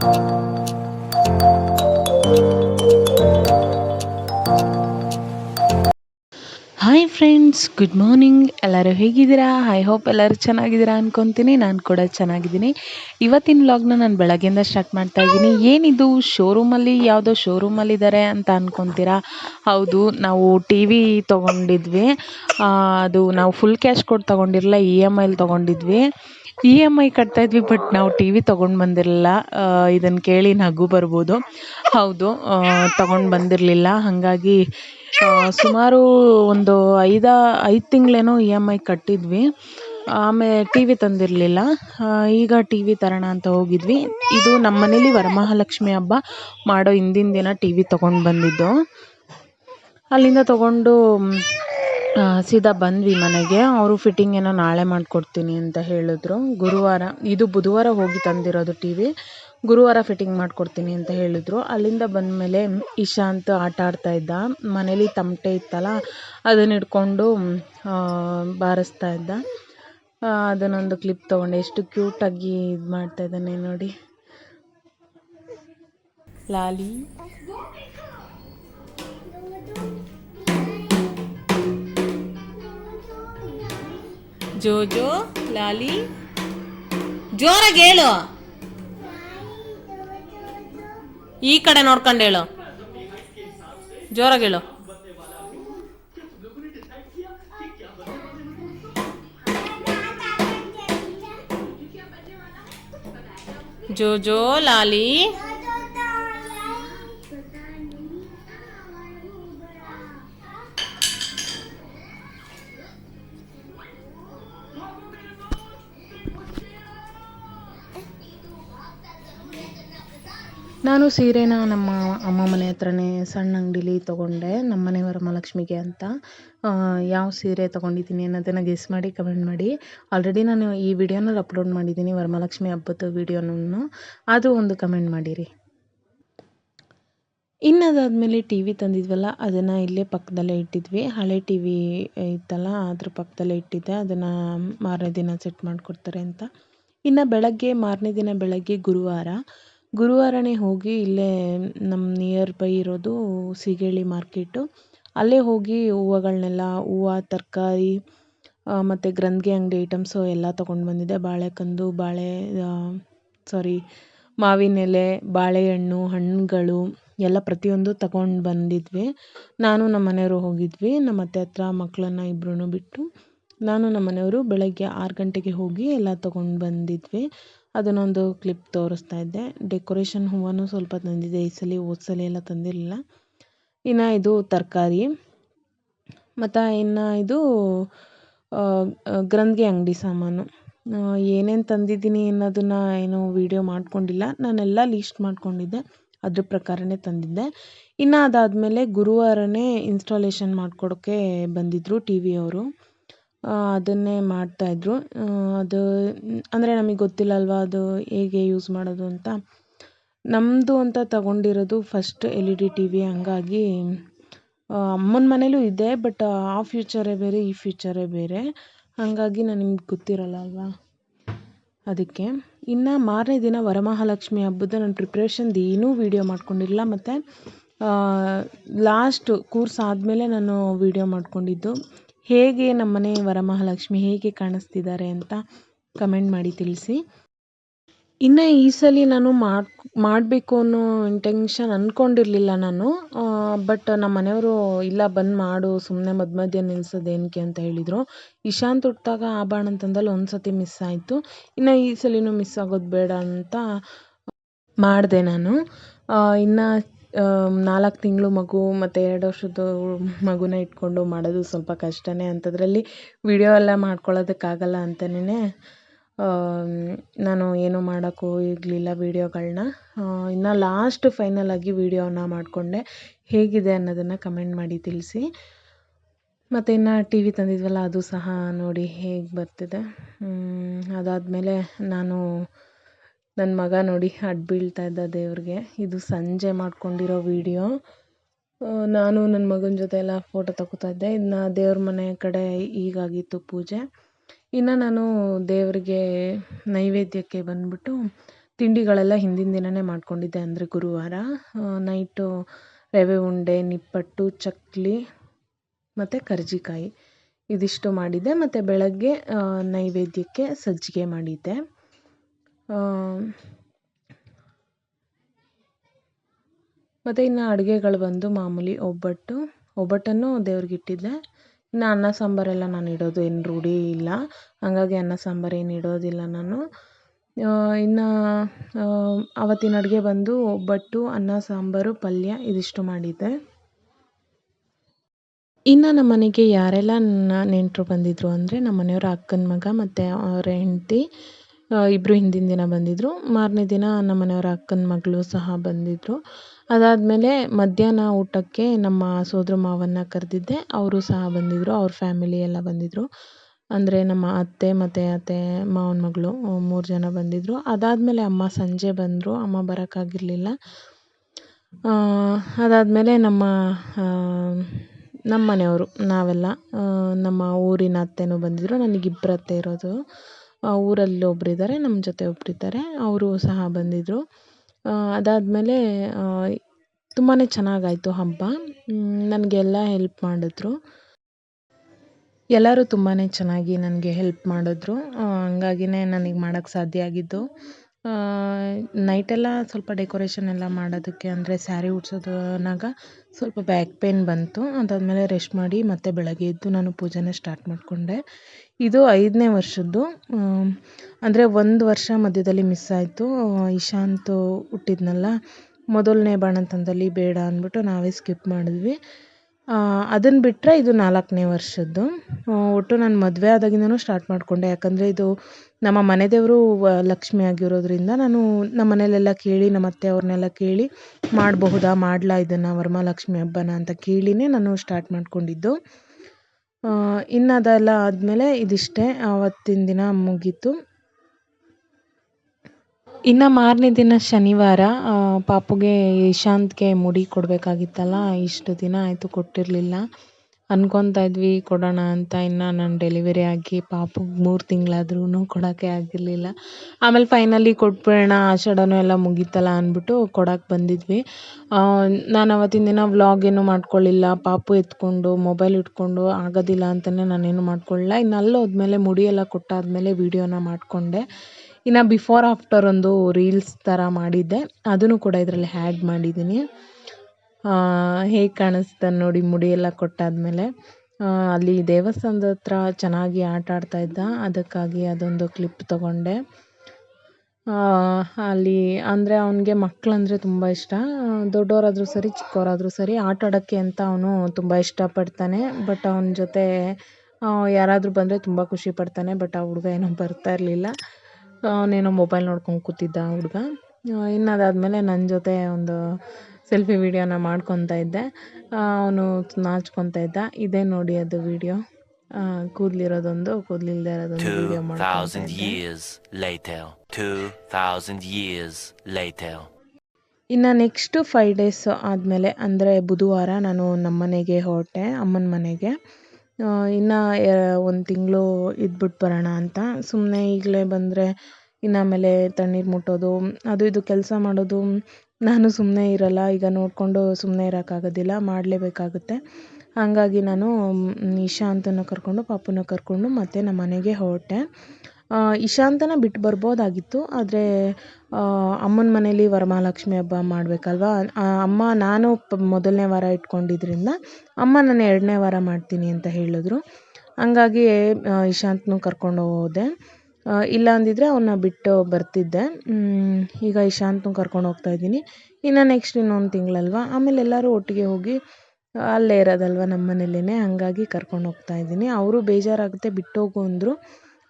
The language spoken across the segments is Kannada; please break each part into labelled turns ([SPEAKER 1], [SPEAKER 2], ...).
[SPEAKER 1] ಹಾಯ್ ಫ್ರೆಂಡ್ಸ್ ಗುಡ್ ಮಾರ್ನಿಂಗ್ ಎಲ್ಲರೂ ಹೇಗಿದ್ದೀರಾ? ಐ ಹೋಪ್ ಎಲ್ಲರೂ ಚೆನ್ನಾಗಿದ್ದೀರಾ ಅನ್ಕೊತೀನಿ. ನಾನು ಕೂಡ ಚೆನ್ನಾಗಿದ್ದೀನಿ. ಇವತ್ತಿನ ವ್ಲಾಗ್ನ ನಾನು ಬೆಳಗ್ಗೆಯಿಂದ ಸ್ಟಾರ್ಟ್ ಮಾಡ್ತಾ ಇದ್ದೀನಿ. ಏನಿದು? ಶೋರೂಮಲ್ಲಿ ಯಾವುದೋ ಶೋರೂಮಲ್ಲಿದ್ದಾರೆ ಅಂತ ಅನ್ಕೊತೀರಾ? ಹೌದು, ನಾವು ಟಿ ವಿ ತೊಗೊಂಡಿದ್ವಿ. ಅದು ನಾವು ಫುಲ್ ಕ್ಯಾಶ್ ಕೊಟ್ಟು ತೊಗೊಂಡಿರಲಿಲ್ಲ ಇ ಎಂ ಐಲಿ ತೊಗೊಂಡಿದ್ವಿ. ಇ ಎಂ ಐ ಕಟ್ತಾ ಇದ್ವಿ ಬಟ್ ನಾವು ಟಿ ವಿ ತೊಗೊಂಡು ಬಂದಿರಲಿಲ್ಲ. ಇದನ್ನು ಕೇಳಿ ನಗು ಬರ್ಬೋದು. ಹೌದು ತೊಗೊಂಡು ಬಂದಿರಲಿಲ್ಲ. ಹಾಗಾಗಿ ಸುಮಾರು ಒಂದು ಐದ, ಐದು ತಿಂಗಳೇನೋ ಇ ಎಂ ಐ ಕಟ್ಟಿದ್ವಿ. ಆಮೇಲೆ ಟಿ ವಿ ತಂದಿರಲಿಲ್ಲ. ಈಗ ಟಿ ವಿ ತರೋಣ ಅಂತ ಹೋಗಿದ್ವಿ. ಇದು ನಮ್ಮ ಮನೇಲಿ ವರಮಹಾಲಕ್ಷ್ಮಿ ಹಬ್ಬ ಮಾಡೋ ಹಿಂದಿನ ದಿನ ಟಿ ವಿ ತೊಗೊಂಡು ಬಂದಿದ್ದು. ಅಲ್ಲಿಂದ ತೊಗೊಂಡು ಸೀದಾ ಬಂದ್ವಿ ಮನೆಗೆ. ಅವರು ಫಿಟ್ಟಿಂಗ್ ಏನೋ ನಾಳೆ ಮಾಡಿಕೊಡ್ತೀನಿ ಅಂತ ಹೇಳಿದ್ರು. ಗುರುವಾರ, ಇದು ಬುಧವಾರ ಹೋಗಿ ತಂದಿರೋದು ಟಿ ವಿ ಗುರುವಾರ ಫಿಟ್ಟಿಂಗ್ ಮಾಡಿಕೊಡ್ತೀನಿ ಅಂತ ಹೇಳಿದ್ರು. ಅಲ್ಲಿಂದ ಬಂದಮೇಲೆ ಇಶಾಂತ್ ಆಟ ಆಡ್ತಾ ಇದ್ದ. ಮನೇಲಿ ತಮಟೆ ಇತ್ತಲ್ಲ, ಅದನ್ನ ಹಿಡ್ಕೊಂಡು ಬಾರಿಸ್ತಾ ಇದ್ದ. ಅದನ್ನೊಂದು ಕ್ಲಿಪ್ ತೊಗೊಂಡೆ. ಎಷ್ಟು ಕ್ಯೂಟಾಗಿ ಇದು ಮಾಡ್ತಾ ಇದ್ದಾನೆ ನೋಡಿ. ಲಾಲಿ. ಜೋಜೋ ಲಾಲಿ. ಜೋರಾಗಿ ಹೇಳು. ಈ ಕಡೆ ನೋಡ್ಕೊಂಡು ಹೇಳು. ಜೋರಾಗಿ ಹೇಳು. ಜೋಜೋ ಲಾಲಿ. ನಾನು ಸೀರೆನ ನಮ್ಮ ಅಮ್ಮ ಮನೆ ಹತ್ರನೇ ಸಣ್ಣ ಅಂಗಡಿಲಿ ತೊಗೊಂಡೆ, ನಮ್ಮ ಮನೆ ವರಮಹಾಲಕ್ಷ್ಮಿಗೆ ಅಂತ. ಯಾವ ಸೀರೆ ತೊಗೊಂಡಿದ್ದೀನಿ ಅನ್ನೋದನ್ನು ಗೆಸ್ ಮಾಡಿ ಕಮೆಂಟ್ ಮಾಡಿ. ಆಲ್ರೆಡಿ ನಾನು ಈ ವಿಡಿಯೋನಲ್ಲಿ ಅಪ್ಲೋಡ್ ಮಾಡಿದ್ದೀನಿ, ವರಮಹಾಲಕ್ಷ್ಮಿ ಹಬ್ಬದ ವಿಡಿಯೋನೂ ಅದು ಒಂದು ಕಮೆಂಟ್ ಮಾಡಿರಿ. ಇನ್ನು ಅದಾದಮೇಲೆ ಟಿ ವಿ ತಂದಿದ್ವಲ್ಲ, ಅದನ್ನು ಇಲ್ಲೇ ಪಕ್ಕದಲ್ಲೇ ಇಟ್ಟಿದ್ವಿ. ಹಳೆ ಟಿ ವಿ ಇತ್ತಲ್ಲ, ಅದ್ರ ಪಕ್ಕದಲ್ಲೇ ಇಟ್ಟಿದ್ದೆ. ಅದನ್ನು ಮಾರನೇ ದಿನ ಸೆಟ್ ಮಾಡಿಕೊಡ್ತಾರೆ ಅಂತ. ಇನ್ನು ಬೆಳಗ್ಗೆ, ಮಾರನೇ ದಿನ ಬೆಳಗ್ಗೆ ಗುರುವಾರ ಗುರುವಾರನೇ ಹೋಗಿ ಇಲ್ಲೇ ನಮ್ಮ ನಿಯರ್ ಬೈ ಇರೋದು ಸೀಗೇಳಿ ಮಾರ್ಕೆಟು ಅಲ್ಲೇ ಹೋಗಿ ಹೂವುಗಳ್ನೆಲ್ಲ, ಹೂವು, ತರಕಾರಿ ಮತ್ತು ಗ್ರಂಥಿಗೆ ಅಂಗಡಿ ಐಟಮ್ಸು ಎಲ್ಲ ತೊಗೊಂಡು ಬಂದಿದ್ದೆ. ಬಾಳೆಕಂದು, ಬಾಳೆ ಸಾರಿ ಮಾವಿನ ಎಲೆ, ಬಾಳೆಹಣ್ಣು, ಹಣ್ಣುಗಳು ಎಲ್ಲ ಪ್ರತಿಯೊಂದು ತಗೊಂಡು ಬಂದಿದ್ವಿ. ನಾನು ನಮ್ಮ ಮನೆಯವರು ಹೋಗಿದ್ವಿ. ನಮ್ಮ ಅತ್ತೆ ಹತ್ರ ಮಕ್ಕಳನ್ನ ಇಬ್ಬರನ್ನೂ ಬಿಟ್ಟು ನಾನು ನಮ್ಮ ಮನೆಯವರು ಬೆಳಗ್ಗೆ ಆರು ಗಂಟೆಗೆ ಹೋಗಿ ಎಲ್ಲ ತೊಗೊಂಡು ಬಂದಿದ್ವಿ. ಅದನ್ನೊಂದು ಕ್ಲಿಪ್ ತೋರಿಸ್ತಾ ಇದ್ದೆ. ಡೆಕೋರೇಷನ್ ಹೂವನೂ ಸ್ವಲ್ಪ ತಂದಿದ್ದೆ. ಈ ಸಲ ಹೋದ ಸಲ ಎಲ್ಲ ತಂದಿರಲಿಲ್ಲ. ಇನ್ನು ಇದು ತರಕಾರಿ. ಮತ್ತು ಇನ್ನು ಇದು ಗ್ರಂಥಿಗೆ ಅಂಗಡಿ ಸಾಮಾನು. ಏನೇನು ತಂದಿದ್ದೀನಿ ಅನ್ನೋದನ್ನು ಏನು ವಿಡಿಯೋ ಮಾಡಿಕೊಂಡಿಲ್ಲ. ನಾನೆಲ್ಲ ಲೀಸ್ಟ್ ಮಾಡ್ಕೊಂಡಿದ್ದೆ. ಅದ್ರ ಪ್ರಕಾರನೇ ತಂದಿದ್ದೆ. ಇನ್ನು ಅದಾದಮೇಲೆ ಗುರುವಾರನೇ ಇನ್ಸ್ಟಾಲೇಷನ್ ಮಾಡಿಕೊಡೋಕ್ಕೆ ಬಂದಿದ್ದರು ಟಿ ವಿಯವರು ಅದನ್ನೇ ಮಾಡ್ತಾಯಿದ್ರು ಅದು, ಅಂದರೆ ನಮಗೆ ಗೊತ್ತಿಲ್ಲ ಅಲ್ವಾ ಅದು ಹೇಗೆ ಯೂಸ್ ಮಾಡೋದು ಅಂತ. ನಮ್ಮದು ಅಂತ ತಗೊಂಡಿರೋದು first L E D T V ಹಂಗಾಗಿ ಅಮ್ಮನ ಮನೇಲೂ ಇದೆ ಬಟ್ ಆ ಫ್ಯೂಚರೇ ಬೇರೆ, ಈ ಫ್ಯೂಚರೇ ಬೇರೆ. ಹಾಗಾಗಿ ನಾನು ನಿಮ್ಗೆ ಗೊತ್ತಿರಲ್ಲ ಅಲ್ವಾ? ಅದಕ್ಕೆ. ಇನ್ನು ಮಾರನೇ ದಿನ ವರಮಹಾಲಕ್ಷ್ಮಿ ಹಬ್ಬದ ನಾನು ಪ್ರಿಪ್ರೇಷನ್ದು ಏನೂ ವೀಡಿಯೋ ಮಾಡ್ಕೊಂಡಿರಲಿಲ್ಲ ಮತ್ತು ಲಾಸ್ಟ್ ಕೂರ್ಸ್ ಆದಮೇಲೆ ನಾನು ವೀಡಿಯೋ ಮಾಡ್ಕೊಂಡಿದ್ದು. ಹೇಗೆ ನಮ್ಮನೆ ವರಮಹಾಲಕ್ಷ್ಮಿ ಹೇಗೆ ಕಾಣಿಸ್ತಿದ್ದಾರೆ ಅಂತ ಕಮೆಂಟ್ ಮಾಡಿ ತಿಳಿಸಿ. ಇನ್ನು ಈ ಸಲ ನಾನು ಮಾಡಿ, ಮಾಡಬೇಕು ಅನ್ನೋ ಇಂಟೆನ್ಷನ್ ಅಂದ್ಕೊಂಡಿರಲಿಲ್ಲ ನಾನು. ಬಟ್ ನಮ್ಮ ಮನೆಯವರು, ಇಲ್ಲ, ಬಂದು ಮಾಡು ಸುಮ್ಮನೆ ಮಧ್ಯ ಮಧ್ಯ ನಿಲ್ಸೋದು ಏನಕ್ಕೆ ಅಂತ ಹೇಳಿದರು. ಇಶಾಂತ್ ಹುಟ್ಟಿದಾಗ ಆಬಾಣ ಅಂತಂದಲ್ಲಿ ಒಂದು ಸತಿ ಮಿಸ್ ಆಯಿತು. ಇನ್ನು ಈ ಸಲಿನೂ ಮಿಸ್ ಆಗೋದು ಬೇಡ ಅಂತ ಮಾಡಿದೆ ನಾನು. ಇನ್ನು ನಾಲ್ಕು ತಿಂಗಳು ಮಗು ಮತ್ತು ಎರಡು ವರ್ಷದ ಮಗುನ ಇಟ್ಕೊಂಡು ಮಾಡೋದು ಸ್ವಲ್ಪ ಕಷ್ಟನೇ ಅಂಥದ್ರಲ್ಲಿ ವಿಡಿಯೋ ಎಲ್ಲ ಮಾಡ್ಕೊಳ್ಳೋದಕ್ಕಾಗಲ್ಲ ಅಂತಲೇ ನಾನು ಏನೂ ಮಾಡೋಕ್ಕೂ ಇರಲಿಲ್ಲ ವೀಡಿಯೋಗಳನ್ನ ಇನ್ನು ಲಾಸ್ಟ್ ಫೈನಲ್ ಆಗಿ ವೀಡಿಯೋನ ಮಾಡಿಕೊಂಡೆ. ಹೇಗಿದೆ ಅನ್ನೋದನ್ನು ಕಮೆಂಟ್ ಮಾಡಿ ತಿಳಿಸಿ. ಮತ್ತು ಇನ್ನು ಟಿ ವಿ ತಂದಿದ್ವಲ್ಲ ಅದು ಸಹ ನೋಡಿ ಹೇಗೆ ಬರ್ತಿದೆ. ಅದಾದಮೇಲೆ ನಾನು ನನ್ನ ಮಗ ನೋಡಿ ಅಡ್ಡ ಬೀಳ್ತಾ ಇದ್ದ ದೇವ್ರಿಗೆ. ಇದು ಸಂಜೆ ಮಾಡ್ಕೊಂಡಿರೋ ವೀಡಿಯೋ. ನಾನು ನನ್ನ ಮಗನ ಜೊತೆ ಎಲ್ಲ ಫೋಟೋ ತಗೋತಾ ಇದ್ದೆ. ಇದನ್ನ ದೇವ್ರ ಮನೆ ಕಡೆ ಈಗಾಗಿತ್ತು ಪೂಜೆ. ಇನ್ನು ನಾನು ದೇವರಿಗೆ ನೈವೇದ್ಯಕ್ಕೆ ಬಂದ್ಬಿಟ್ಟು ತಿಂಡಿಗಳೆಲ್ಲ ಹಿಂದಿನ ದಿನವೇ ಮಾಡ್ಕೊಂಡಿದ್ದೆ ಅಂದರೆ ಗುರುವಾರ. ನೈಟು ರವೆ ಉಂಡೆ, ನಿಪ್ಪಟ್ಟು ಚಕ್ಕಲಿ ಮತ್ತು ಕರ್ಜಿಕಾಯಿ. ಇದಿಷ್ಟು ಮಾಡಿದ್ದೆ. ಮತ್ತು ಬೆಳಗ್ಗೆ ನೈವೇದ್ಯಕ್ಕೆ ಸಜ್ಜಿಗೆ ಮಾಡಿದ್ದೆ. ಮತ್ತು ಇನ್ನು ಅಡುಗೆಗಳು ಬಂದು ಮಾಮೂಲಿ ಒಬ್ಬಟ್ಟು. ಒಬ್ಬಟ್ಟನ್ನು ದೇವ್ರಿಗೆ ಇಟ್ಟಿದ್ದೆ. ಇನ್ನು ಅನ್ನ ಸಾಂಬಾರೆಲ್ಲ ನಾನು ಇಡೋದು ಏನು ರೂಢಿ ಇಲ್ಲ. ಹಾಗಾಗಿ ಅನ್ನ ಸಾಂಬಾರು ಏನು ಇಡೋದಿಲ್ಲ ನಾನು. ಇನ್ನು ಆವತ್ತಿನ ಅಡುಗೆ ಬಂದು ಒಬ್ಬಟ್ಟು, ಅನ್ನ, ಸಾಂಬಾರು, ಪಲ್ಯ ಇದಿಷ್ಟು ಮಾಡಿದ್ದೆ. ಇನ್ನು ನಮ್ಮ ಮನೆಗೆ ಯಾರೆಲ್ಲ ನೆಂಟರು ಬಂದಿದ್ದರು ಅಂದರೆ ನಮ್ಮ ಮನೆಯವರ ಅಕ್ಕನ ಮಗ ಮತ್ತು ಅವರ ಹೆಂಡತಿ ಇಬ್ಬರು ಹಿಂದಿನ ದಿನ ಬಂದಿದ್ದರು ಮಾರನೇ ದಿನ ನಮ್ಮ ಮನೆಯವರ ಅಕ್ಕನ ಮಗಳು ಸಹ ಬಂದಿದ್ದರು ಅದಾದಮೇಲೆ ಮಧ್ಯಾಹ್ನ ಊಟಕ್ಕೆ ನಮ್ಮ ಸೋದರ ಮಾವನ್ನ ಕರೆದಿದ್ದೆ. ಅವರು ಸಹ ಬಂದಿದ್ದರು ಅವ್ರ ಫ್ಯಾಮಿಲಿ ಎಲ್ಲ ಬಂದಿದ್ದರು ಅಂದರೆ ನಮ್ಮ ಅತ್ತೆ ಮತ್ತು ಅತ್ತೆ ಮಾವನ ಮಗಳು ಮೂರು ಜನ ಬಂದಿದ್ದರು ಅದಾದಮೇಲೆ ಅಮ್ಮ ಸಂಜೆ ಬಂದರು. ಅಮ್ಮ ಬರೋಕ್ಕಾಗಿರಲಿಲ್ಲ. ಅದಾದಮೇಲೆ ನಮ್ಮ ನಮ್ಮ ಮನೆಯವರು ನಾವೆಲ್ಲ ನಮ್ಮ ಊರಿನ ಅತ್ತೆನೂ ಬಂದಿದ್ದರು ನನಗಿಬ್ಬರು ಅತ್ತೆ ಇರೋದು. ಊರಲ್ಲಿ ಒಬ್ಬರಿದ್ದಾರೆ ನಮ್ಮ ಜೊತೆ ಒಬ್ಬರಿದ್ದಾರೆ ಅವರು ಸಹ ಬಂದಿದ್ದರು ಅದಾದಮೇಲೆ ತುಂಬಾ ಚೆನ್ನಾಗಾಯ್ತು ಹಬ್ಬ. ನನಗೆಲ್ಲ ಹೆಲ್ಪ್ ಮಾಡಿದ್ರು. ಎಲ್ಲರೂ ತುಂಬಾ ಚೆನ್ನಾಗಿ ನನಗೆ ಹೆಲ್ಪ್ ಮಾಡಿದ್ರು. ಹಂಗಾಗಿನೇ ನನಗೆ ಮಾಡೋಕ್ಕೆ ಸಾಧ್ಯ ಆಗಿದ್ದು. ನೈಟೆಲ್ಲ ಸ್ವಲ್ಪ ಡೆಕೋರೇಷನ್ ಎಲ್ಲ ಮಾಡೋದಕ್ಕೆ ಅಂದರೆ ಸ್ಯಾರಿ ಉಡ್ಸೋದನಾಗ ಸ್ವಲ್ಪ ಬ್ಯಾಕ್ ಪೇನ್ ಬಂತು. ಅದಾದಮೇಲೆ ರೆಸ್ಟ್ ಮಾಡಿ ಮತ್ತೆ ಬೆಳಗ್ಗೆ ಎದ್ದು ನಾನು ಪೂಜೆನ ಸ್ಟಾರ್ಟ್ ಮಾಡಿಕೊಂಡೆ. ಇದು ಐದನೇ ವರ್ಷದ್ದು. ಅಂದರೆ ಒಂದು ವರ್ಷ ಮಧ್ಯದಲ್ಲಿ ಮಿಸ್ ಆಯಿತು. ಇಶಾಂತ್ ಹುಟ್ಟಿದ್ನಲ್ಲ, ಮೊದಲನೇ ಬಾಣಂತನದಲ್ಲಿ ಬೇಡ ಅಂದ್ಬಿಟ್ಟು ನಾವೇ ಸ್ಕಿಪ್ ಮಾಡಿದ್ವಿ. ಅದನ್ನು ಬಿಟ್ಟರೆ ಇದು ನಾಲ್ಕನೇ ವರ್ಷದ್ದು. ಒಟ್ಟು ನಾನು ಮದುವೆ ಆದಾಗಿಂದನೂ ಸ್ಟಾರ್ಟ್ ಮಾಡಿಕೊಂಡೆ. ಯಾಕಂದರೆ ಇದು ನಮ್ಮ ಮನೆ ದೇವರು ಲಕ್ಷ್ಮಿ ಆಗಿರೋದ್ರಿಂದ ನಾನು ನಮ್ಮ ಮನೇಲೆಲ್ಲ ಕೇಳಿ, ನಮ್ಮ ಅತ್ತೆ ಅವ್ರನ್ನೆಲ್ಲ ಕೇಳಿ ಮಾಡಬಹುದಾ, ಮಾಡಲಾ ಇದನ್ನು ವರಮಹಾಲಕ್ಷ್ಮಿ ಹಬ್ಬನ ಅಂತ ಕೇಳಿನೇ ನಾನು ಸ್ಟಾರ್ಟ್ ಮಾಡಿಕೊಂಡಿದ್ದು. ಇನ್ನು ಅದೆಲ್ಲ ಆದಮೇಲೆ ಇದಿಷ್ಟೇ. ಆವತ್ತಿನ ದಿನ ಮುಗೀತು. ಇನ್ನು ಮಾರನೇ ದಿನ ಶನಿವಾರ ಪಾಪುಗೆ ಇಶಾಂತ್ಗೆ ಮುಡಿ ಕೊಡಬೇಕಾಗಿತ್ತಲ್ಲ, ಇಷ್ಟು ದಿನ ಆಯಿತು ಕೊಟ್ಟಿರಲಿಲ್ಲ. ಅನ್ಕೊತಾ ಇದ್ವಿ, ಕೊಡೋಣ ಅಂತ. ಇನ್ನು ನಾನು ಡೆಲಿವರಿ ಆಗಿ ಪಾಪುಗೆ ಮೂರು ತಿಂಗಳಾದ್ರೂ ಕೊಡೋಕ್ಕೆ ಆಗಿರಲಿಲ್ಲ. ಆಮೇಲೆ ಫೈನಲಿ ಕೊಟ್ಬಿಡೋಣ, ಆಷಾಢನೂ ಎಲ್ಲ ಮುಗೀತಲ್ಲ ಅಂದ್ಬಿಟ್ಟು ಕೊಡೋಕ್ಕೆ ಬಂದಿದ್ವಿ. ನಾನು ಅವತ್ತಿನ ದಿನ ವ್ಲಾಗ್ ಏನು ಮಾಡ್ಕೊಳ್ಳಿಲ್ಲ ಪಾಪು ಎತ್ಕೊಂಡು ಮೊಬೈಲ್ ಇಟ್ಕೊಂಡು ಆಗೋದಿಲ್ಲ ಅಂತಲೇ ನಾನೇನು ಮಾಡ್ಕೊಳ್ಳಿಲ್ಲ ಇನ್ನು ಅಲ್ಲಿ ಹೋದ್ಮೇಲೆ ಮುಡಿ ಎಲ್ಲ ಕೊಟ್ಟಾದ್ಮೇಲೆ ವೀಡಿಯೋನ ಮಾಡಿಕೊಂಡೆ. ಇನ್ನು ಬಿಫೋರ್ ಆಫ್ಟರ್ ಒಂದು ರೀಲ್ಸ್ ಥರ ಮಾಡಿದ್ದೆ. ಅದನ್ನು ಕೂಡ ಇದರಲ್ಲಿ ಹ್ಯಾಡ್ ಮಾಡಿದ್ದೀನಿ ಹೇಗೆ ಕಾಣಿಸ್ತದೆ ನೋಡಿ ಮುಡಿ ಎಲ್ಲ ಕೊಟ್ಟಾದಮೇಲೆ ಅಲ್ಲಿ ದೇವಸ್ಥಾನದ ಹತ್ರ ಚೆನ್ನಾಗಿ ಆಟ ಆಡ್ತಾ ಇದ್ದ. ಅದಕ್ಕಾಗಿ ಅದೊಂದು ಕ್ಲಿಪ್ ತಗೊಂಡೆ. ಅಲ್ಲಿ ಅಂದರೆ ಅವನಿಗೆ ಮಕ್ಕಳಂದ್ರೆ ತುಂಬ ಇಷ್ಟ. ದೊಡ್ಡವರಾದರೂ ಸರಿ, ಚಿಕ್ಕವರಾದರೂ ಸರಿ ಆಟ ಆಡೋಕ್ಕೆ ಅಂತ ಅವನು ತುಂಬ ಇಷ್ಟಪಡ್ತಾನೆ. ಬಟ್ ಅವನ ಜೊತೆ ಯಾರಾದರೂ ಬಂದರೆ ತುಂಬ ಖುಷಿ ಪಡ್ತಾನೆ. ಬಟ್ ಆ ಹುಡುಗ ಏನೋ ಬರ್ತಾ ಇರಲಿಲ್ಲ. ಅವನೇನೋ ಮೊಬೈಲ್ ನೋಡ್ಕೊಂಡು ಕೂತಿದ್ದ ಹುಡುಗ. ಇನ್ನು ಅದಾದಮೇಲೆ ನನ್ನ ಜೊತೆ ಒಂದು ಸೆಲ್ಫಿ ವೀಡಿಯೋನ ಮಾಡ್ಕೊತಾ ಇದ್ದೆ. ಅವನು ನಾಚ್ಕೊತಾ ಇದ್ದ. ಇದೇ ನೋಡಿ ಅದು ವಿಡಿಯೋ ಕೂದಲಿರೋದೊಂದು ಕೂದಲಿಲ್ಲದೆ ಇರೋದೊಂದು ವೀಡಿಯೋ ಮಾಡ್ಕೊತಾ ಇನ್ನು ನೆಕ್ಸ್ಟು ಫೈವ್ ಡೇಸ್ ಆದಮೇಲೆ ಅಂದರೆ ಬುಧವಾರ ನಾನು ನಮ್ಮ ಮನೆಗೆ ಹೊರಟೆ ಅಮ್ಮನ ಮನೆಗೆ. ಇನ್ನು ಒಂದು ತಿಂಗಳು ಇದ್ಬಿಟ್ಟು ಬರೋಣ ಅಂತ. ಸುಮ್ಮನೆ ಈಗಲೇ ಬಂದರೆ ಇನ್ನು ಆಮೇಲೆ ತಣ್ಣೀರು ಮುಟ್ಟೋದು ಅದು ಇದು ಕೆಲಸ ಮಾಡೋದು ನಾನು ಸುಮ್ಮನೆ ಇರಲ್ಲ, ಈಗ ನೋಡಿಕೊಂಡು ಸುಮ್ಮನೆ ಇರೋಕ್ಕಾಗೋದಿಲ್ಲ, ಮಾಡಲೇಬೇಕಾಗುತ್ತೆ. ಹಾಗಾಗಿ ನಾನು ಇಶಾಂತನ್ನು ಕರ್ಕೊಂಡು, ಪಾಪುನ ಕರ್ಕೊಂಡು ಮತ್ತೆ ನಮ್ಮ ಮನೆಗೆ ಹೊರಟೆ. ಇಶಾಂತನ ಬಿಟ್ಟು ಬರ್ಬೋದಾಗಿತ್ತು, ಆದರೆ ಅಮ್ಮನ ಮನೇಲಿ ವರಮಹಾಲಕ್ಷ್ಮಿ ಹಬ್ಬ ಮಾಡಬೇಕಲ್ವಾ? ಅಮ್ಮ, ನಾನು ಮೊದಲನೇ ವಾರ ಇಟ್ಕೊಂಡಿದ್ದರಿಂದ ಅಮ್ಮ ನಾನು ಎರಡನೇ ವಾರ ಮಾಡ್ತೀನಿ ಅಂತ ಹೇಳಿದ್ರು. ಹಂಗಾಗಿ ಇಶಾಂತ್ನೂ ಕರ್ಕೊಂಡು ಹೋದೆ. ಇಲ್ಲ ಅಂದಿದ್ರೆ ಅವನ್ನ ಬಿಟ್ಟು ಬರ್ತಿದ್ದೆ. ಈಗ ಇಶಾಂತ್ ಕರ್ಕೊಂಡು ಹೋಗ್ತಾ ಇದ್ದೀನಿ. ಇನ್ನು ನೆಕ್ಸ್ಟ್ ಇನ್ನೊಂದು ತಿಂಗಳಲ್ವಾ? ಆಮೇಲೆ ಎಲ್ಲರೂ ಒಟ್ಟಿಗೆ ಹೋಗಿ ಅಲ್ಲೇ ಇರೋದಲ್ವ ನಮ್ಮ ಮನೇಲೇ ಹಂಗಾಗಿ ಕರ್ಕೊಂಡು ಹೋಗ್ತಾ ಇದ್ದೀನಿ. ಅವರು ಬೇಜಾರಾಗುತ್ತೆ, ಬಿಟ್ಟೋಗು ಅಂದರು.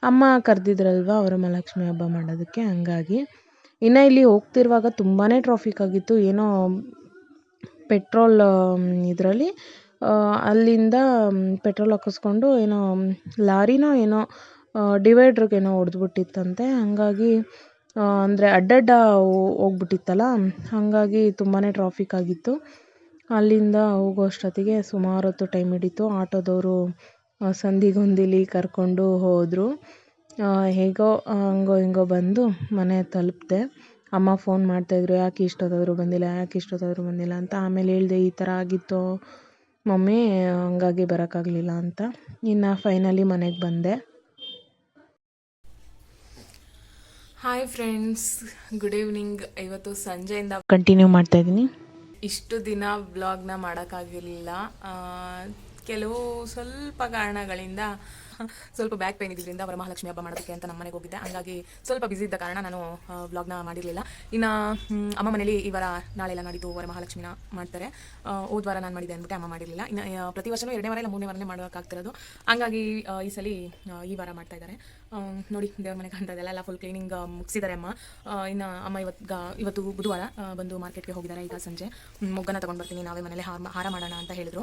[SPEAKER 1] ಅಮ್ಮ ಕರೆದಿದ್ರಲ್ವಾ ಅವರ ಮಹಾಲಕ್ಷ್ಮಿ ಹಬ್ಬ ಮಾಡೋದಕ್ಕೆ? ಹಂಗಾಗಿ. ಇನ್ನು ಇಲ್ಲಿ ಹೋಗ್ತಿರುವಾಗ ತುಂಬಾ ಟ್ರಾಫಿಕ್ ಆಗಿತ್ತು. ಏನೋ ಪೆಟ್ರೋಲ್ ಇದರಲ್ಲಿ ಅಲ್ಲಿಂದ ಪೆಟ್ರೋಲ್ ಹಾಕಿಸ್ಕೊಂಡು ಏನೋ ಲಾರಿನೋ ಏನೋ ಡಿವೈಡ್ರಿಗೇನೋ ಹೊಡೆದ್ಬಿಟ್ಟಿತ್ತಂತೆ ಹಾಗಾಗಿ ಅಂದರೆ ಅಡ್ಡಡ್ಡ ಹೋಗ್ಬಿಟ್ಟಿತ್ತಲ್ಲ. ಹಾಗಾಗಿ ತುಂಬಾ ಟ್ರಾಫಿಕ್ ಆಗಿತ್ತು. ಅಲ್ಲಿಂದ ಹೋಗೋ ಅಷ್ಟೊತ್ತಿಗೆ ಸುಮಾರು ಹೊತ್ತು ಟೈಮ್ ಹಿಡೀತು. ಆಟೋದವರು ಸಂದಿಗೊಂದಿಲಿ ಕರ್ಕೊಂಡು ಹೋದರು. ಹೇಗೋ, ಹಂಗೋ, ಹಿಂಗೋ ಬಂದು ಮನೆ ತಲುಪಿದೆ. ಅಮ್ಮ ಫೋನ್ ಮಾಡ್ತಾಯಿದ್ರು ಯಾಕೆ ಇಷ್ಟೊತ್ತಾದರೂ ಬಂದಿಲ್ಲ? ಯಾಕೆ ಇಷ್ಟೊತ್ತಾದರೂ ಬಂದಿಲ್ಲ? ಅಂತ. ಆಮೇಲೆ ಹೇಳಿದೆ, ಈ ಥರ ಆಗಿತ್ತು. ಮಮ್ಮಿ, ಹಂಗಾಗಿ ಬರೋಕ್ಕಾಗಲಿಲ್ಲ ಅಂತ. ಇನ್ನು ಫೈನಲಿ ಮನೆಗೆ ಬಂದೆ.
[SPEAKER 2] ಹಾಯ್ ಫ್ರೆಂಡ್ಸ್ ಗುಡ್ ಈವ್ನಿಂಗ್ ಇವತ್ತು ಸಂಜೆಯಿಂದ
[SPEAKER 1] ಕಂಟಿನ್ಯೂ ಮಾಡ್ತಾ ಇದ್ದೀನಿ.
[SPEAKER 2] ಇಷ್ಟು ದಿನ ವ್ಲಾಗ್ನ ಮಾಡೋಕ್ಕಾಗಿರಲಿಲ್ಲ ಕೆಲವು ಸ್ವಲ್ಪ ಕಾರಣಗಳಿಂದ ಸ್ವಲ್ಪ ಬ್ಯಾಕ್ ಪೇನ್ ಇದ್ದಿದ್ದರಿಂದ ವರಮಹಾಲಕ್ಷ್ಮಿ ಹಬ್ಬ ಮಾಡೋದಕ್ಕೆ ಅಂತ ನಮ್ಮ ಮನೆಗೆ ಹೋಗಿದ್ದೆ. ಹಂಗಾಗಿ ಸ್ವಲ್ಪ ಬಿಸಿ ಇದ್ದ ಕಾರಣ ನಾನು ವ್ಲಾಗ್ನ ಮಾಡಿರಲಿಲ್ಲ. ಇನ್ನು ಅಮ್ಮ ಮನೇಲಿ ಈ ವಾರ ನಾಳೆಲ್ಲ ನಾಡಿದ್ದು ವರಮಹಾಲಕ್ಷ್ಮಿನ ಮಾಡ್ತಾರೆ. ಹೋದ ವಾರ ನಾನು ಮಾಡಿದೆ ಅಂದ್ಬಿಟ್ಟು ಅಮ್ಮ ಮಾಡಿರಲಿಲ್ಲ. ಇನ್ನು ಪ್ರತಿ ವರ್ಷವೂ ಎರಡನೇ ವಾರ ಇಲ್ಲ ಮೂರನೇ ವಾರನೇ ಮಾಡೋಕ್ಕಾಗ್ತಿರೋದು ಹಂಗಾಗಿ ಈ ಸಲ ಈ ವಾರ ಮಾಡ್ತಾ ಇದ್ದಾರೆ. ನೋಡಿ, ದೇವ್ರ ಮನೆ ಕಾಣ್ತಾ ಇದೆಲ್ಲ ಎಲ್ಲ ಫುಲ್ ಕ್ಲೀನಿಂಗ್ ಮುಗಿಸಿದ್ದಾರೆ ಅಮ್ಮ. ಇನ್ನು ಅಮ್ಮ ಇವತ್ತು ಇವತ್ತು ಬುಧವಾರ ಬಂದು ಮಾರ್ಕೆಟ್ಗೆ ಹೋಗಿದ್ದಾರೆ ಈಗ ಸಂಜೆ. ಮೊಗ್ಗನ ತೊಗೊಂಡು ಬರ್ತೀನಿ, ನಾವೇ ಮನೇಲಿ ಹಾರ ಹಾರ ಮಾಡೋಣ ಅಂತ ಹೇಳಿದ್ರು.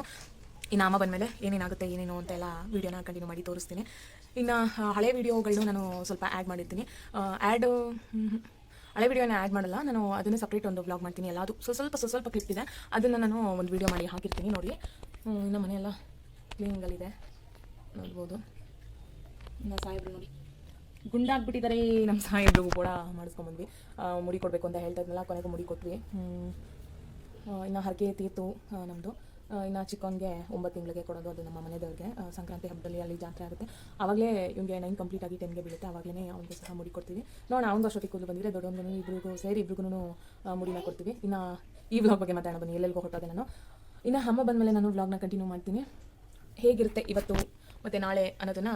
[SPEAKER 2] ಇನ್ನು ಅಮ್ಮ ಬಂದಮೇಲೆ ಏನೇನಾಗುತ್ತೆ, ಏನೇನು ಅಂತ ಎಲ್ಲ ವೀಡಿಯೋನ ಕಂಟಿನ್ಯೂ ಮಾಡಿ ತೋರಿಸ್ತೀನಿ. ಇನ್ನು ಹಳೆ ವೀಡಿಯೋಗಳನ್ನು ನಾನು ಸ್ವಲ್ಪ ಆ್ಯಡ್ ಮಾಡಿರ್ತೀನಿ. ಆ್ಯಡ್ ಹಳೆ ವೀಡಿಯೋನ ಆ್ಯಡ್ ಮಾಡಲ್ಲ, ನಾನು ಅದನ್ನು ಸಪ್ರೇಟ್ ಒಂದು ಬ್ಲಾಗ್ ಮಾಡ್ತೀನಿ ಎಲ್ಲದು. ಸೊ ಸ್ವಲ್ಪ ಸ್ವಲ್ಪ ಕ್ಲಿಪ್ ಇದೆ. ಅದನ್ನು ನಾನು ಒಂದು ವೀಡಿಯೋ ಮಾಡಿ ಹಾಕಿರ್ತೀನಿ, ನೋಡಿ. ಇನ್ನು ಮನೆಯೆಲ್ಲ ಕ್ಲೀನಿಂಗಲ್ಲಿದೆ ನೋಡ್ಬೋದು. ಇನ್ನು ಸಾಹೇಬ್ರು ನೋಡಿ. ಗುಂಡಾಗ್ಬಿಟ್ಟಿದ್ದಾರೆ ನಮ್ಮ ಸಾಹೇಬ್ರಿಗೂ ಕೂಡ ಮಾಡಿಸ್ಕೊಂಬಂದ್ವಿ. ಮುಡಿ ಕೊಡಬೇಕು ಅಂತ ಹೇಳ್ತಾ ಇದ್ನಲ್ಲ, ಕೊನೆಗೂ ಮುಡಿ ಕೊಟ್ವಿ. ಇನ್ನು ಹರಕೆ ತೀರ್ತು ನಮ್ಮದು ಇನ್ನು ಚಿಕ್ಕವನಿಗೆ ಒಂಬತ್ತು ತಿಂಗಳಿಗೆ ಕೊಡೋದು ಅದು ನಮ್ಮ ಮನೆಯವ್ರಿಗೆ ಸಂಕ್ರಾಂತಿ ಹಬ್ಬದಲ್ಲಿ ಅಲ್ಲಿ ಜಾತ್ರೆ ಆಗುತ್ತೆ. ಆವಾಗಲೇ ಇವ್ನಿಗೆ ನೈನ್ ಕಂಪ್ಲೀಟ್ ಆಗಿ ಟೆನ್ಗೆ ಬೀಳುತ್ತೆ. ಆವಾಗಲೇ ಅವ್ನಿಗೆ ಸಹ ಮುಡಿ ಕೊಡ್ತೀವಿ. ನೋಡೋಣ ಅವ್ನಿಗೆ ಅಷ್ಟೊತ್ತಿಗೆ ಕೂದಲು ಬಂದಿದೆ ದೊಡ್ಡವನಿಗೂ ಇಬ್ರಿಗೂ ಸೇರಿ ಇಬ್ರಿಗೂ ಮುಡಿನ ಕೊಡ್ತೀವಿ. ಇನ್ನು ಈ ವ್ಲಾಗ್ ಬಗ್ಗೆ ಮಾತಾಡೋಣ ಬನ್ನಿ ಎಲ್ಲೆಲ್ಲಿಗೂ ಹೊರಟೋದೆ ನಾನು. ಇನ್ನು ಹಮ್ಮ ಬಂದಮೇಲೆ ನಾನು ವ್ಲಾಗ್ನ ಕಂಟಿನ್ಯೂ ಮಾಡ್ತೀನಿ. ಹೇಗಿರುತ್ತೆ ಇವತ್ತು ಮತ್ತು ನಾಳೆ ಅನ್ನೋದನ್ನು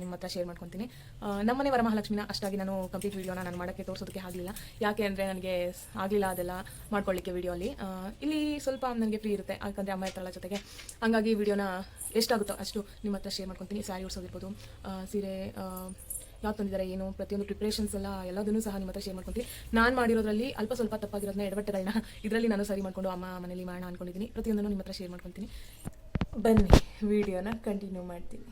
[SPEAKER 2] ನಿಮ್ಮ ಹತ್ರ ಶೇರ್ ಮಾಡ್ಕೊತೀನಿ. ನಮ್ಮನೆ ವರಮಹಾಲಕ್ಷ್ಮಿನ ಅಷ್ಟಾಗಿ ನಾನು ಕಂಪ್ಲೀಟ್ ವೀಡಿಯೋನ ನಾನು ಮಾಡೋಕ್ಕೆ ತೋರಿಸೋದಕ್ಕೆ ಆಗಲಿಲ್ಲ. ಯಾಕೆ ಅಂದರೆ ನನಗೆ ಆಗಲಿಲ್ಲ ಅದೆಲ್ಲ ಮಾಡ್ಕೊಳ್ಳಿಕ್ಕೆ ವೀಡಿಯೋಲಿ ಇಲ್ಲಿ ಸ್ವಲ್ಪ ನನಗೆ ಫ್ರೀ ಇರುತ್ತೆ. ಯಾಕಂದರೆ ಅಮ್ಮ ಇರ್ತಾಳ ಜೊತೆಗೆ ಹಂಗಾಗಿ ವೀಡಿಯೋನ ಎಷ್ಟಾಗುತ್ತೋ ಅಷ್ಟು ನಿಮ್ಮ ಹತ್ರ ಶೇರ್ ಮಾಡ್ಕೊತೀನಿ. ಸ್ಯಾರಿ ಉಡ್ಸೋದಿರ್ಬೋದು ಸೀರೆ ಯಾವ ತಂದಿದ್ದಾರೆ, ಏನು, ಪ್ರತಿಯೊಂದು ಪ್ರಿಪ್ರೇಷನ್ಸ್ ಎಲ್ಲ, ಎಲ್ಲದನ್ನು ಸಹ ನಿಮ್ಮ ಹತ್ರ ಶೇರ್ ಮಾಡ್ಕೊತೀನಿ. ನಾನು ಮಾಡಿರೋದ್ರಲ್ಲಿ ಅಲ್ಪ ಸ್ವಲ್ಪ ತಪ್ಪಾಗಿರೋದನ್ನ ಎಡವಟ್ಟುಗಳನ್ನ ಇದರಲ್ಲಿ ನಾನು ಸರಿ ಮಾಡಿಕೊಂಡು ಅಮ್ಮ ಮನೇಲಿ ಮಾಡೋಣ ಅಂದ್ಕೊಂಡಿದ್ದೀನಿ ಪ್ರತಿಯೊಂದನ್ನು ನಿಮ್ಮ ಹತ್ರ ಶೇರ್ ಮಾಡ್ಕೊತೀನಿ. ಬನ್ನಿ, ವಿಡಿಯೋನ ಕಂಟಿನ್ಯೂ ಮಾಡ್ತೀನಿ.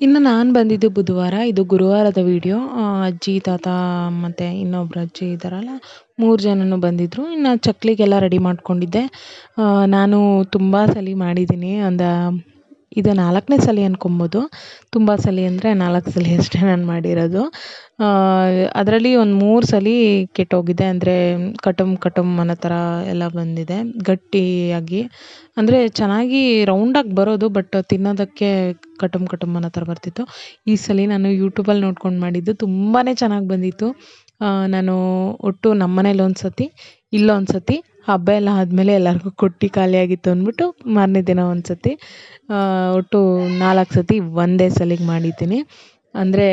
[SPEAKER 1] ಇನ್ನು ನಾನು ಬಂದಿದ್ದು ಬುಧವಾರ, ಇದು ಗುರುವಾರದ ವಿಡಿಯೋ. ಅಜ್ಜಿ, ತಾತ, ಮತ್ತು ಇನ್ನೊಬ್ರು ಅಜ್ಜಿ ಇದ್ದಾರಲ್ಲ, ಮೂರು ಜನನು ಬಂದಿದ್ದರು ಇನ್ನು ಚಕ್ಲಿಗೆಲ್ಲ ರೆಡಿ ಮಾಡಿಕೊಂಡಿದ್ದೆ. ನಾನು ತುಂಬ ಸಲ ಮಾಡಿದ್ದೀನಿ. ಒಂದು ಇದು ನಾಲ್ಕನೇ ಸಲ ಅನ್ಕೊಬೋದು. ತುಂಬ ಸಲ ಅಂದರೆ ನಾಲ್ಕು ಸಲ ಅಷ್ಟೇ ನಾನು ಮಾಡಿರೋದು. ಅದರಲ್ಲಿ ಒಂದು ಮೂರು ಸಲ ಕೆಟ್ಟೋಗಿದೆ. ಅಂದರೆ ಕಟಮ್ ಕಟಮ್ ಅನ್ನೋ ಥರ ಎಲ್ಲ ಬಂದಿದೆ. ಗಟ್ಟಿಯಾಗಿ. ಅಂದರೆ ಚೆನ್ನಾಗಿ ರೌಂಡಾಗಿ ಬರೋದು ಬಟ್ ತಿನ್ನೋದಕ್ಕೆ ಕಟಮ್ ಕಟಮ್ ಅನ್ನೋ ಥರ ಬರ್ತಿತ್ತು. ಈ ಸಲ ನಾನು ಯೂಟ್ಯೂಬಲ್ಲಿ ನೋಡ್ಕೊಂಡು ಮಾಡಿದ್ದು ತುಂಬಾ ಚೆನ್ನಾಗಿ ಬಂದಿತ್ತು. ನಾನು ಒಟ್ಟು ನಮ್ಮ ಮನೇಲಿ ಒಂದು ಸತಿ ಇಲ್ಲೊಂದು ಸತಿ ಹಬ್ಬ ಎಲ್ಲ ಆದಮೇಲೆ ಎಲ್ಲರಿಗೂ ಕೊಟ್ಟು ಖಾಲಿಯಾಗಿತ್ತು ಅಂದ್ಬಿಟ್ಟು ಮಾರನೇ ದಿನ ಒಂದು ಸತಿ ಒಟ್ಟು ನಾಲ್ಕು ಸತಿ ಒಂದೇ ಸಲಿಗೆ ಮಾಡಿದ್ದೀನಿ. ಅಂದರೆ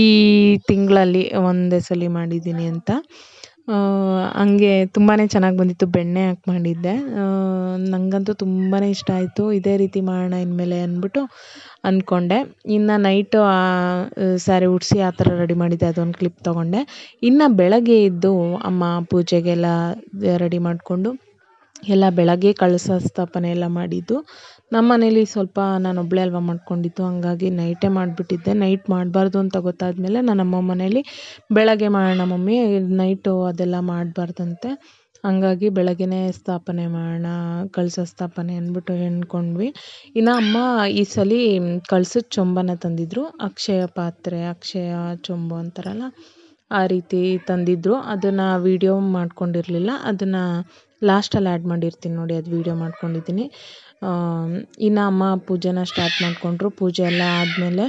[SPEAKER 1] ಈ ತಿಂಗಳಲ್ಲಿ ಒಂದೇ ಸಲ ಮಾಡಿದ್ದೀನಿ ಅಂತ. ಹಂಗೆ ತುಂಬಾ ಚೆನ್ನಾಗಿ ಬಂದಿತ್ತು. ಬೆಣ್ಣೆ ಹಾಕಿ ಮಾಡಿದ್ದೆ. ನನಗಂತೂ ತುಂಬಾ ಇಷ್ಟ ಆಯಿತು. ಇದೇ ರೀತಿ ಮಾಡೋಣ ಇನ್ಮೇಲೆ ಅಂದ್ಬಿಟ್ಟು ಅಂದ್ಕೊಂಡೆ ಇನ್ನು ನೈಟು ಸ್ಯಾರಿ ಉಡಿಸಿ ಆ ಥರ ರೆಡಿ ಮಾಡಿದ್ದೆ. ಅದೊಂದು ಕ್ಲಿಪ್ ತೊಗೊಂಡೆ. ಇನ್ನು ಬೆಳಗ್ಗೆ ಎದ್ದು ಅಮ್ಮ ಪೂಜೆಗೆಲ್ಲ ರೆಡಿ ಮಾಡಿಕೊಂಡು ಎಲ್ಲ ಬೆಳಗ್ಗೆ ಕಳಸ ಸ್ಥಾಪನೆ ಎಲ್ಲ ಮಾಡಿದ್ದು. ನಮ್ಮ ಮನೇಲಿ ಸ್ವಲ್ಪ ನಾನು ಒಬ್ಬಳೇ ಅಲ್ವಾ ಮಾಡ್ಕೊಂಡಿದ್ದು, ಹಂಗಾಗಿ ನೈಟೇ ಮಾಡಿಬಿಟ್ಟಿದ್ದೆ. ನೈಟ್ ಮಾಡಬಾರ್ದು ಅಂತ ಗೊತ್ತಾದಮೇಲೆ ನಾನು ಅಮ್ಮ ಮನೇಲಿ ಬೆಳಗ್ಗೆ ಮಾಡೋಣ ಮಮ್ಮಿ ನೈಟು ಅದೆಲ್ಲ ಮಾಡಬಾರ್ದಂತೆ. ಹಂಗಾಗಿ ಬೆಳಗ್ಗೆನೇ ಸ್ಥಾಪನೆ ಮಾಡೋಣ, ಕಳಸ ಸ್ಥಾಪನೆ ಅಂದ್ಬಿಟ್ಟು ಹೆಣ್ಕೊಂಡ್ವಿ ಇನ್ನು ಅಮ್ಮ ಈ ಸಲ ಕಳಸದ ಚೊಂಬನ ತಂದಿದ್ರು. ಅಕ್ಷಯ ಪಾತ್ರೆ, ಅಕ್ಷಯ ಚೊಂಬು ಅಂತಾರಲ್ಲ, ಆ ರೀತಿ ತಂದಿದ್ದರು ಅದನ್ನು ವೀಡಿಯೋ ಮಾಡ್ಕೊಂಡಿರಲಿಲ್ಲ. ಅದನ್ನು ಲಾಸ್ಟಲ್ಲಿ ಆ್ಯಡ್ ಮಾಡಿರ್ತೀನಿ ನೋಡಿ, ಅದು ವೀಡಿಯೋ ಮಾಡ್ಕೊಂಡಿದ್ದೀನಿ. ಇನ್ನು ಅಮ್ಮ ಪೂಜೆನ ಸ್ಟಾರ್ಟ್ ಮಾಡಿಕೊಂಡ್ರು. ಪೂಜೆ ಎಲ್ಲ ಆದಮೇಲೆ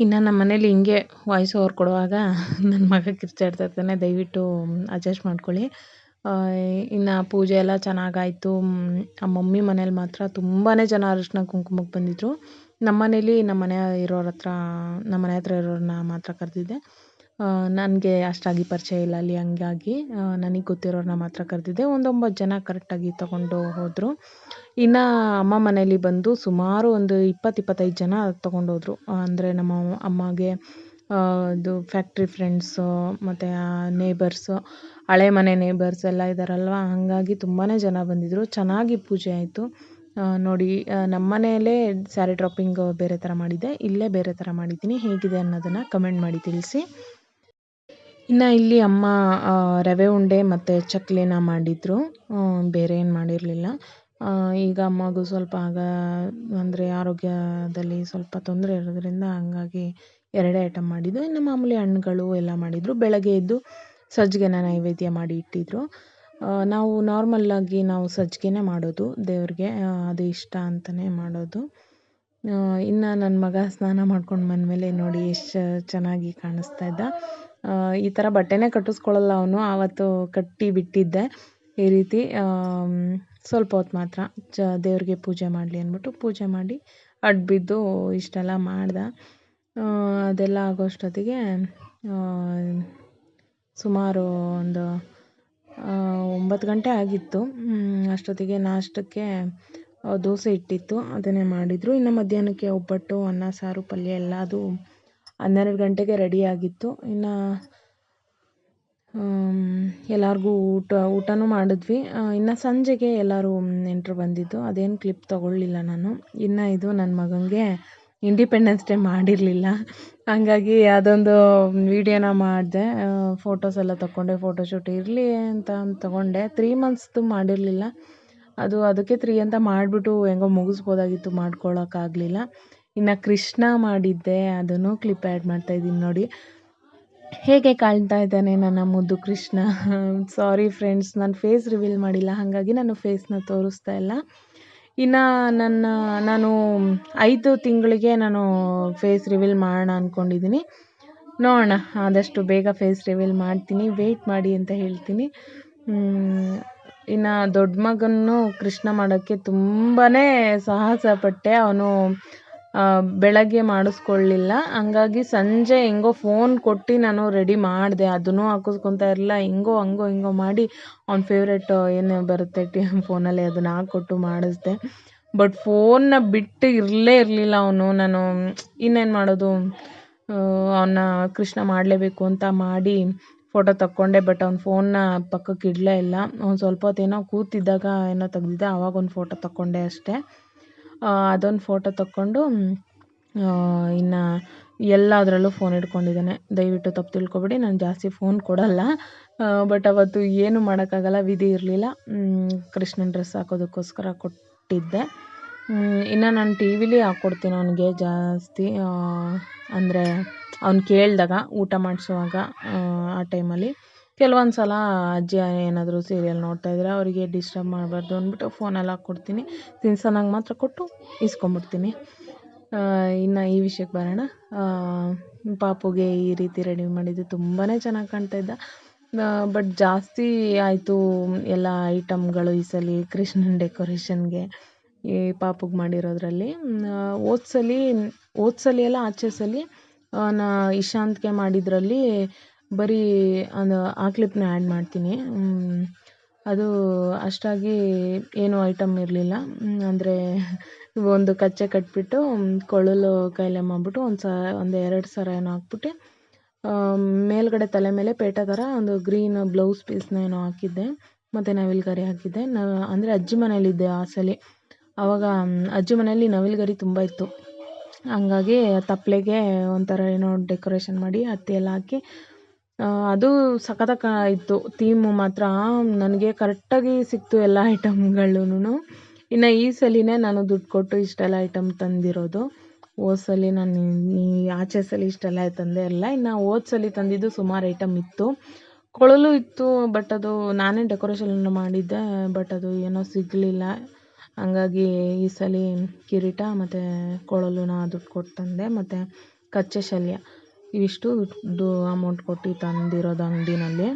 [SPEAKER 1] ಇನ್ನು ನಮ್ಮ ಮನೇಲಿ ಹಿಂಗೆ ವಾಯ್ಸ್ ಓವರ್ ಕೊಡುವಾಗ ನನ್ನ ಮಗ ಕಿರ್ಚಾಡ್ತಾ ಇರ್ತಾನೆ. ದಯವಿಟ್ಟು ಅಡ್ಜಸ್ಟ್ ಮಾಡ್ಕೊಳ್ಳಿ. ಇನ್ನು ಪೂಜೆ ಎಲ್ಲ ಚೆನ್ನಾಗಾಯಿತು. ಆ ಮಮ್ಮಿ ಮನೇಲಿ ಮಾತ್ರ ತುಂಬಾ ಜನ ಅರಿಶಿನ ಕುಂಕುಮಕ್ಕೆ ಬಂದಿದ್ದರು ನಮ್ಮ ಮನೇಲಿ ನಮ್ಮ ಮನೆ ಇರೋರ ಹತ್ರ ನಮ್ಮ ಮನೆ ಹತ್ರ ಇರೋರನ್ನ ಮಾತ್ರ ಕರೆದಿದ್ದೆ. ನನಗೆ ಅಷ್ಟಾಗಿ ಪರಿಚಯ ಇಲ್ಲ ಅಲ್ಲಿ ಹಂಗಾಗಿ ನನಗೆ ಗೊತ್ತಿರೋರನ್ನ ಮಾತ್ರ ಕರೆದಿದ್ದೆ. ಒಂದು ಒಂಬತ್ತು ಜನ ಕರೆಕ್ಟಾಗಿ ತೊಗೊಂಡು ಹೋದರು. ಇನ್ನು ಅಮ್ಮ ಮನೇಲಿ ಬಂದು ಸುಮಾರು ಒಂದು ಇಪ್ಪತ್ತು, ಇಪ್ಪತ್ತೈದು ಜನ ತೊಗೊಂಡೋದ್ರು ಅಂದರೆ ನಮ್ಮ ಅಮ್ಮಗೆ ಇದು ಫ್ಯಾಕ್ಟ್ರಿ ಫ್ರೆಂಡ್ಸು ಮತ್ತು ನೇಬರ್ಸು ಹಳೆ ಮನೆ ನೇಬರ್ಸ್ ಎಲ್ಲ ಇದ್ದಾರಲ್ವ ಹಾಗಾಗಿ ತುಂಬಾ ಜನ ಬಂದಿದ್ದರು ಚೆನ್ನಾಗಿ ಪೂಜೆ ಆಯಿತು. ನೋಡಿ ನಮ್ಮ ಮನೆಯಲ್ಲೇ ಸ್ಯಾರಿ ಡ್ರಾಪಿಂಗ್ ಬೇರೆ ಥರ ಮಾಡಿದ್ದೆ. ಇಲ್ಲೇ ಬೇರೆ ಥರ ಮಾಡಿದ್ದೀನಿ. ಹೇಗಿದೆ ಅನ್ನೋದನ್ನು ಕಮೆಂಟ್ ಮಾಡಿ ತಿಳಿಸಿ. ಇನ್ನು ಇಲ್ಲಿ ಅಮ್ಮ ರವೆ ಉಂಡೆ ಮತ್ತು ಚಕ್ಕುಲಿನ ಮಾಡಿದರು. ಬೇರೆ ಏನು ಮಾಡಿರಲಿಲ್ಲ. ಈಗ ಅಮ್ಮಗೂ ಸ್ವಲ್ಪ ಆಗ ಅಂದರೆ ಆರೋಗ್ಯದಲ್ಲಿ ಸ್ವಲ್ಪ ತೊಂದರೆ ಇರೋದ್ರಿಂದ ಹಂಗಾಗಿ ಎರಡೇ ಐಟಮ್ ಮಾಡಿದ್ದು. ಇನ್ನು ಮಾಮೂಲಿ ಹಣ್ಣುಗಳು ಎಲ್ಲ ಮಾಡಿದರು. ಬೆಳಗ್ಗೆ ಎದ್ದು ಸಜ್ಜಿಗೆನ ನೈವೇದ್ಯ ಮಾಡಿ ಇಟ್ಟಿದ್ರು. ಆ, ನಾವು ನಾರ್ಮಲ್ಲಾಗಿ ನಾವು ಸಜ್ಜಿಗೆನೇ ಮಾಡೋದು ದೇವ್ರಿಗೆ. ಅದು ಇಷ್ಟ ಅಂತಲೇ ಮಾಡೋದು. ಇನ್ನು ನನ್ನ ಮಗ ಸ್ನಾನ ಮಾಡ್ಕೊಂಡು ಬಂದಮೇಲೆ ನೋಡಿ ಎಷ್ಟು ಚೆನ್ನಾಗಿ ಕಾಣಿಸ್ತಾ ಇದ್ದ. ಈ ಥರ ಬಟ್ಟೆನೇ ಕಟ್ಟಿಸ್ಕೊಳ್ಳಲ್ಲ ಅವನು. ಆವತ್ತು ಕಟ್ಟಿ ಬಿಟ್ಟಿದ್ದೆ. ಈ ರೀತಿ ಸ್ವಲ್ಪ ಹೊತ್ತು ಮಾತ್ರ ಚ ದೇವ್ರಿಗೆ ಪೂಜೆ ಮಾಡಲಿ ಅಂದ್ಬಿಟ್ಟು ಪೂಜೆ ಮಾಡಿ ಅಡ್ಡ ಬಿದ್ದು ಇಷ್ಟೆಲ್ಲ ಮಾಡ್ದೆ. ಅದೆಲ್ಲ ಆಗೋಷ್ಟೊತ್ತಿಗೆ ಸುಮಾರು ಒಂದು ಒಂಬತ್ತು ಗಂಟೆ ಆಗಿತ್ತು. ಅಷ್ಟೊತ್ತಿಗೆ ನಾಷ್ಟಕ್ಕೆ ದೋಸೆ ಇಟ್ಟಿತ್ತು. ಅದನ್ನೇ ಮಾಡಿದರು. ಇನ್ನು ಮಧ್ಯಾಹ್ನಕ್ಕೆ ಒಬ್ಬಟ್ಟು, ಅನ್ನ, ಸಾರು, ಪಲ್ಯ ಎಲ್ಲ ಅದು ಹನ್ನೆರಡು ಗಂಟೆಗೆ ರೆಡಿ ಆಗಿತ್ತು. ಇನ್ನು ಎಲ್ಲರಿಗೂ ಊಟ, ಊಟನೂ ಮಾಡಿದ್ವಿ. ಇನ್ನು ಸಂಜೆಗೆ ಎಲ್ಲರೂ ನೆಂಟರು ಬಂದಿದ್ದು. ಅದೇನು ಕ್ಲಿಪ್ ತಗೊಳ್ಳಿಲ್ಲ ನಾನು. ಇನ್ನು ಇದು ನನ್ನ ಮಗನಿಗೆ ಇಂಡಿಪೆಂಡೆನ್ಸ್ ಡೇ ಮಾಡಿರಲಿಲ್ಲ. ಹಾಗಾಗಿ ಅದೊಂದು ವೀಡಿಯೋನ ಮಾಡಿದೆ. ಫೋಟೋಸ್ ಎಲ್ಲ ತಗೊಂಡೆ ಫೋಟೋಶೂಟ್ ಇರಲಿ ಅಂತ ತಗೊಂಡೆ. ತ್ರೀ ಮಂತ್ಸ್ದು ಮಾಡಿರಲಿಲ್ಲ. ಅದು ಅದಕ್ಕೆ ತ್ರೀ ಅಂತ ಮಾಡಿಬಿಟ್ಟು ಹೆಂಗೋ ಮುಗಿಸ್ಬೋದಾಗಿತ್ತು ಮಾಡ್ಕೊಳಕ್ಕಾಗಲಿಲ್ಲ. ಇನ್ನು ಕೃಷ್ಣ ಮಾಡಿದ್ದೆ, ಅದನ್ನು ಕ್ಲಿಪ್ ಆ್ಯಡ್ ಮಾಡ್ತಾಯಿದ್ದೀನಿ ನೋಡಿ. ಹೇಗೆ ಕಾಣ್ತಾ ಇದ್ದಾನೆ ನನ್ನ ಮುದ್ದು ಕೃಷ್ಣ? ಸಾರಿ ಫ್ರೆಂಡ್ಸ್ ನಾನು ಫೇಸ್ ರಿವೀಲ್ ಮಾಡಿಲ್ಲ, ಹಾಗಾಗಿ ನಾನು ಫೇಸ್ನ ತೋರಿಸ್ತಾ ಇಲ್ಲ. ಇನ್ನು ನನ್ನ, ನಾನು ಐದು ತಿಂಗಳಿಗೆ ನಾನು ಫೇಸ್ ರಿವೀಲ್ ಮಾಡೋಣ ಅಂದ್ಕೊಂಡಿದ್ದೀನಿ ನೋಡೋಣ, ಆದಷ್ಟು ಬೇಗ ಫೇಸ್ ರಿವೀಲ್ ಮಾಡ್ತೀನಿ ವೆಯ್ಟ್ ಮಾಡಿ ಅಂತ ಹೇಳ್ತೀನಿ. ಇನ್ನು ದೊಡ್ಡ ಮಗನ್ನು ಕೃಷ್ಣ ಮಾಡೋಕ್ಕೆ ತುಂಬಾ ಸಾಹಸ ಪಟ್ಟೆ ಅವನು ಬೆಳಗ್ಗೆ ಮಾಡಿಸ್ಕೊಳ್ಳಿಲ್ಲ. ಹಂಗಾಗಿ ಸಂಜೆ ಹೆಂಗೋ ಫೋನ್ ಕೊಟ್ಟು ನಾನು ರೆಡಿ ಮಾಡಿದೆ. ಅದನ್ನೂ ಹಾಕಿಸ್ಕೊತಾ ಇರಲಿಲ್ಲ. ಹೆಂಗೋ, ಹಂಗೋ, ಹಿಂಗೋ ಮಾಡಿ ಅವ್ನ ಫೇವ್ರೇಟ್ ಏನು ಬರುತ್ತೆ ಟಿ ಫೋನಲ್ಲಿ ಅದನ್ನು ಹಾಕ್ಕೊಟ್ಟು ಮಾಡಿಸ್ದೆ. ಬಟ್ ಫೋನ್ನ ಬಿಟ್ಟು ಇರಲೇ ಇರಲಿಲ್ಲ ಅವನು. ನಾನು ಇನ್ನೇನು ಮಾಡೋದು? ಅವನ್ನ ಕೃಷ್ಣ ಮಾಡಲೇಬೇಕು ಅಂತ ಮಾಡಿ ಫೋಟೋ ತಕ್ಕೊಂಡೆ. ಬಟ್ ಅವ್ನ ಫೋನ್ನ ಪಕ್ಕಕ್ಕೆ ಇಡಲೇ ಇಲ್ಲ. ಅವ್ನು ಸ್ವಲ್ಪ ಹೊತ್ತೇನೋ ಕೂತಿದ್ದಾಗ ಏನೋ ತೆಗ್ದಿದ್ದೆ. ಆವಾಗ ಒಂದು ಫೋಟೋ ತಕ್ಕೊಂಡೆ ಅಷ್ಟೇ. ಅದೊಂದು ಫೋಟೋ ತಕ್ಕೊಂಡು ಇನ್ನು ಎಲ್ಲದರಲ್ಲೂ ಫೋನ್ ಹಿಡ್ಕೊಂಡಿದ್ದಾನೆ ದಯವಿಟ್ಟು ತಪ್ಪು ತಿಳ್ಕೊಬೇಡಿ, ನಾನು ಜಾಸ್ತಿ ಫೋನ್ ಕೊಡಲ್ಲ. ಬಟ್ ಅವತ್ತು ಏನು ಮಾಡೋಕ್ಕಾಗಲ್ಲ, ವಿಧಿ ಇರಲಿಲ್ಲ. ಕೃಷ್ಣನ ಡ್ರೆಸ್ ಹಾಕೋದಕ್ಕೋಸ್ಕರ ಕೊಟ್ಟಿದ್ದೆ. ಇನ್ನು ನಾನು ಟಿ ವಿಲಿ ಹಾಕ್ಕೊಡ್ತೀನಿ ಅವನಿಗೆ ಜಾಸ್ತಿ. ಅಂದರೆ ಅವ್ನು ಕೇಳಿದಾಗ, ಊಟ ಮಾಡಿಸುವಾಗ, ಆ ಟೈಮಲ್ಲಿ ಕೆಲವೊಂದು ಸಲ ಅಜ್ಜಿ ಏನಾದರೂ ಸೀರಿಯಲ್ ನೋಡ್ತಾ ಇದ್ದರೆ ಅವರಿಗೆ ಡಿಸ್ಟರ್ಬ್ ಮಾಡಬಾರ್ದು ಅಂದ್ಬಿಟ್ಟು ಫೋನೆಲ್ಲ ಹಾಕ್ಕೊಡ್ತೀನಿ. ತಿನ್ಸೋನಾಗ ಮಾತ್ರ ಕೊಟ್ಟು ಇಸ್ಕೊಂಬಿಡ್ತೀನಿ ಇನ್ನು ಈ ವಿಷಯಕ್ಕೆ ಬರೋಣ. ಪಾಪುಗೆ ಈ ರೀತಿ ರೆಡಿ ಮಾಡಿದ್ದು ತುಂಬಾ ಚೆನ್ನಾಗಿ ಕಾಣ್ತಾ ಇದ್ದ. ಬಟ್ ಜಾಸ್ತಿ ಆಯಿತು ಎಲ್ಲ ಐಟಮ್ಗಳು ಈ ಸಲ ಕೃಷ್ಣನ್ ಡೆಕೋರೇಷನ್ಗೆ ಈ ಪಾಪುಗೆ ಮಾಡಿರೋದ್ರಲ್ಲಿ. ಓದ್ಸಲಿ ಓದ್ಸಲಿ ಎಲ್ಲ ಆಚೆ ನಾ ಇಶಾಂತ್ಗೆ ಮಾಡಿದ್ರಲ್ಲಿ ಬರೀ ಅದು, ಆ ಕ್ಲಿಪ್ನ ಆ್ಯಡ್ ಮಾಡ್ತೀನಿ. ಅದು ಅಷ್ಟಾಗಿ ಏನೂ ಐಟಮ್ ಇರಲಿಲ್ಲ. ಅಂದರೆ ಒಂದು ಕಚ್ಚೆ ಕಟ್ಬಿಟ್ಟು ಕೊಳಲು ಕೈಲೆ ಮಾಡ್ಬಿಟ್ಟು ಒಂದು ಸ, ಒಂದು ಎರಡು ಸರ ಏನೋ ಹಾಕ್ಬಿಟ್ಟು ಮೇಲ್ಗಡೆ ತಲೆ ಮೇಲೆ ಪೇಟ ಥರ ಒಂದು ಗ್ರೀನ್ ಬ್ಲೌಸ್ ಪೀಸ್ನ ಏನೋ ಹಾಕಿದ್ದೆ. ಮತ್ತು ನವಿಲ್ಗರಿ ಹಾಕಿದ್ದೆ. ನ, ಅಂದರೆ ಅಜ್ಜಿ ಮನೇಲಿದ್ದೆ ಆ ಸಲ. ಆವಾಗ ಅಜ್ಜಿ ಮನೇಲಿ ನವಿಲ್ಗರಿ ತುಂಬ ಇತ್ತು. ಹಂಗಾಗಿ ತಪ್ಪಲೆಗೆ ಒಂಥರ ಏನೋ ಡೆಕೋರೇಷನ್ ಮಾಡಿ ಹತ್ತಿ ಎಲ್ಲ ಹಾಕಿ ಅದು ಸಖತ್ತಾಗಿ ಇತ್ತು. ಥೀಮು ಮಾತ್ರ ನನಗೆ ಕರೆಕ್ಟಾಗಿ ಸಿಕ್ತು ಎಲ್ಲ ಐಟಮ್ಗಳೂನು ಇನ್ನು ಈ ಸಲಿನೇ ನಾನು ದುಡ್ಡು ಕೊಟ್ಟು ಇಷ್ಟೆಲ್ಲ ಐಟಮ್ ತಂದಿರೋದು. ಹೋದ ಸಲ ನಾನು ಈ ಆಚೆ ಸಲ ಇಷ್ಟೆಲ್ಲ ತಂದೆ ಎಲ್ಲ ಇನ್ನು ಹೋದ ಸಲ ತಂದಿದ್ದು ಸುಮಾರು ಐಟಮ್ ಇತ್ತು. ಕೊಳಲು ಇತ್ತು ಬಟ್ ಅದು ನಾನೇ ಡೆಕೋರೇಷನ್ ಮಾಡಿದ್ದೆ ಬಟ್ ಅದು ಏನೋ ಸಿಗಲಿಲ್ಲ. ಹಂಗಾಗಿ ಈ ಸಲ ಕಿರೀಟ ಮತ್ತು ಕೊಳಲುನ ದುಡ್ಡು ಕೊಟ್ಟು ತಂದೆ, ಮತ್ತು ಕಚ್ಚೆ ಶಲ್ಯ. ಇವಿಷ್ಟು ದು ಅಮೌಂಟ್ ಕೊಟ್ಟು ತಂದಿರೋದು ಅಂಗಡಿನಲ್ಲಿ.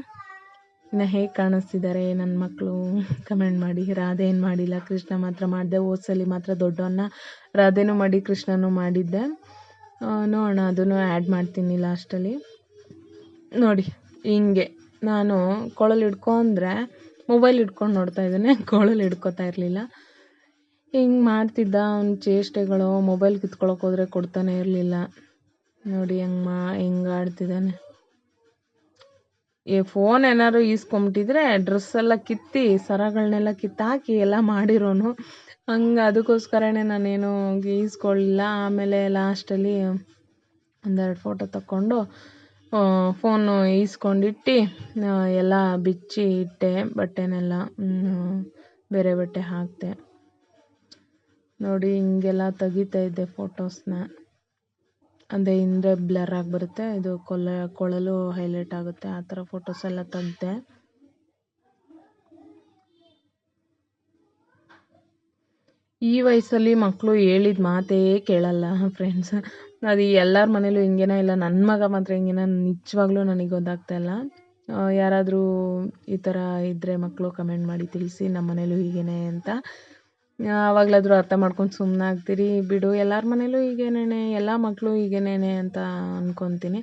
[SPEAKER 1] ಇನ್ನು ಹೇಗೆ ಕಾಣಿಸ್ತಿದ್ದಾರೆ ನನ್ನ ಮಕ್ಕಳು ಕಮೆಂಟ್ ಮಾಡಿ. ರಾಧೆ ಏನು ಮಾಡಿಲ್ಲ? ಕೃಷ್ಣ ಮಾತ್ರ ಮಾಡಿದೆ. ಓದ್ಸಲಿ ಮಾತ್ರ ದೊಡ್ಡವನ್ನ ರಾಧೆನೂ ಮಾಡಿ, ಕೃಷ್ಣನೂ ಮಾಡಿದ್ದೆ. ನೋಡೋಣ, ಅದನ್ನು ಆ್ಯಡ್ ಮಾಡ್ತೀನಿ ಲಾಸ್ಟಲ್ಲಿ ನೋಡಿ, ಹಿಂಗೆ. ನಾನು ಕೊಳಲು ಹಿಡ್ಕೊಂಡ್ರೆ ಮೊಬೈಲ್ ಹಿಡ್ಕೊಂಡು ನೋಡ್ತಾ ಇದ್ದೇನೆ. ಕೊಳಲು ಹಿಡ್ಕೊತಾ ಇರಲಿಲ್ಲ. ಹಿಂಗೆ ಮಾಡ್ತಿದ್ದ ಅವ್ನ ಚೇಷ್ಟೆಗಳು ಮೊಬೈಲ್ ಕಿತ್ಕೊಳಕ್ಕೆ ಹೋದರೆ ಕೊಡ್ತಾನೆ ಇರಲಿಲ್ಲ. ನೋಡಿ ಹೆಂಗೆ ಮಾ, ಹೆಂಗೆ ಆಡ್ತಿದ್ದಾನೆ. ಏ ಫೋನ್ ಏನಾದ್ರು ಈಸ್ಕೊಂಬಿಟ್ಟಿದ್ರೆ ಡ್ರೆಸ್ ಎಲ್ಲ ಕಿತ್ತಿ ಸರಗಳನ್ನೆಲ್ಲ ಕಿತ್ತಾಕಿ ಎಲ್ಲ ಮಾಡಿರೋನು. ಹಂಗೆ ಅದಕ್ಕೋಸ್ಕರನೇ ನಾನೇನು ಈಸ್ಕೊಳ್ಳಿಲ್ಲ ಆಮೇಲೆ ಲಾಸ್ಟಲ್ಲಿ ಒಂದೆರಡು ಫೋಟೋ ತಕ್ಕೊಂಡು ಫೋನು ಈಸ್ಕೊಂಡಿಟ್ಟು ಎಲ್ಲ ಬಿಚ್ಚಿ ಇಟ್ಟೆ. ಬಟ್ಟೆನೆಲ್ಲ ಬೇರೆ ಬಟ್ಟೆ ಹಾಕಿದೆ. ನೋಡಿ ಹಿಂಗೆಲ್ಲ ತೆಗಿತಾ ಇದ್ದೆ ಫೋಟೋಸ್ನ ಅಂದರೆ ಹಿಂದೆ ಬ್ಲರ್ ಬರುತ್ತೆ ಇದು ಕೊಲ, ಕೊಳಲು ಹೈಲೈಟ್ ಆಗುತ್ತೆ. ಆ ಥರ ಫೋಟೋಸ್ ಎಲ್ಲ ತೆಗ್ದೆ ಈ ವಯಸ್ಸಲ್ಲಿ ಮಕ್ಕಳು ಹೇಳಿದ ಮಾತೇ ಕೇಳಲ್ಲ ಫ್ರೆಂಡ್ಸ್ ಅದು ಎಲ್ಲರ ಮನೇಲೂ ಹಿಂಗೇನ ಇಲ್ಲ. ನನ್ನ ಮಗ ಮಾತ್ರ ಹಿಂಗೇನ ನಿಜವಾಗ್ಲೂ ನನಗೆ ಗೊತ್ತಾಗ್ತಾ ಇಲ್ಲ. ಯಾರಾದರೂ ಈ ಥರ ಇದ್ದರೆ ಮಕ್ಕಳು ಕಮೆಂಟ್ ಮಾಡಿ ತಿಳಿಸಿ ನಮ್ಮ ಮನೇಲೂ ಹೀಗೇನೆ ಅಂತ. ಆವಾಗಲಾದರೂ ಅರ್ಥ ಮಾಡ್ಕೊಂಡು ಸುಮ್ಮನೆ ಆಗ್ತೀರಿ. ಬಿಡು, ಎಲ್ಲರ ಮನೇಲೂ ಹೀಗೇನೇ ಎಲ್ಲ ಮಕ್ಕಳು ಹೀಗೇನೇ ಅಂತ ಅಂದ್ಕೊತೀನಿ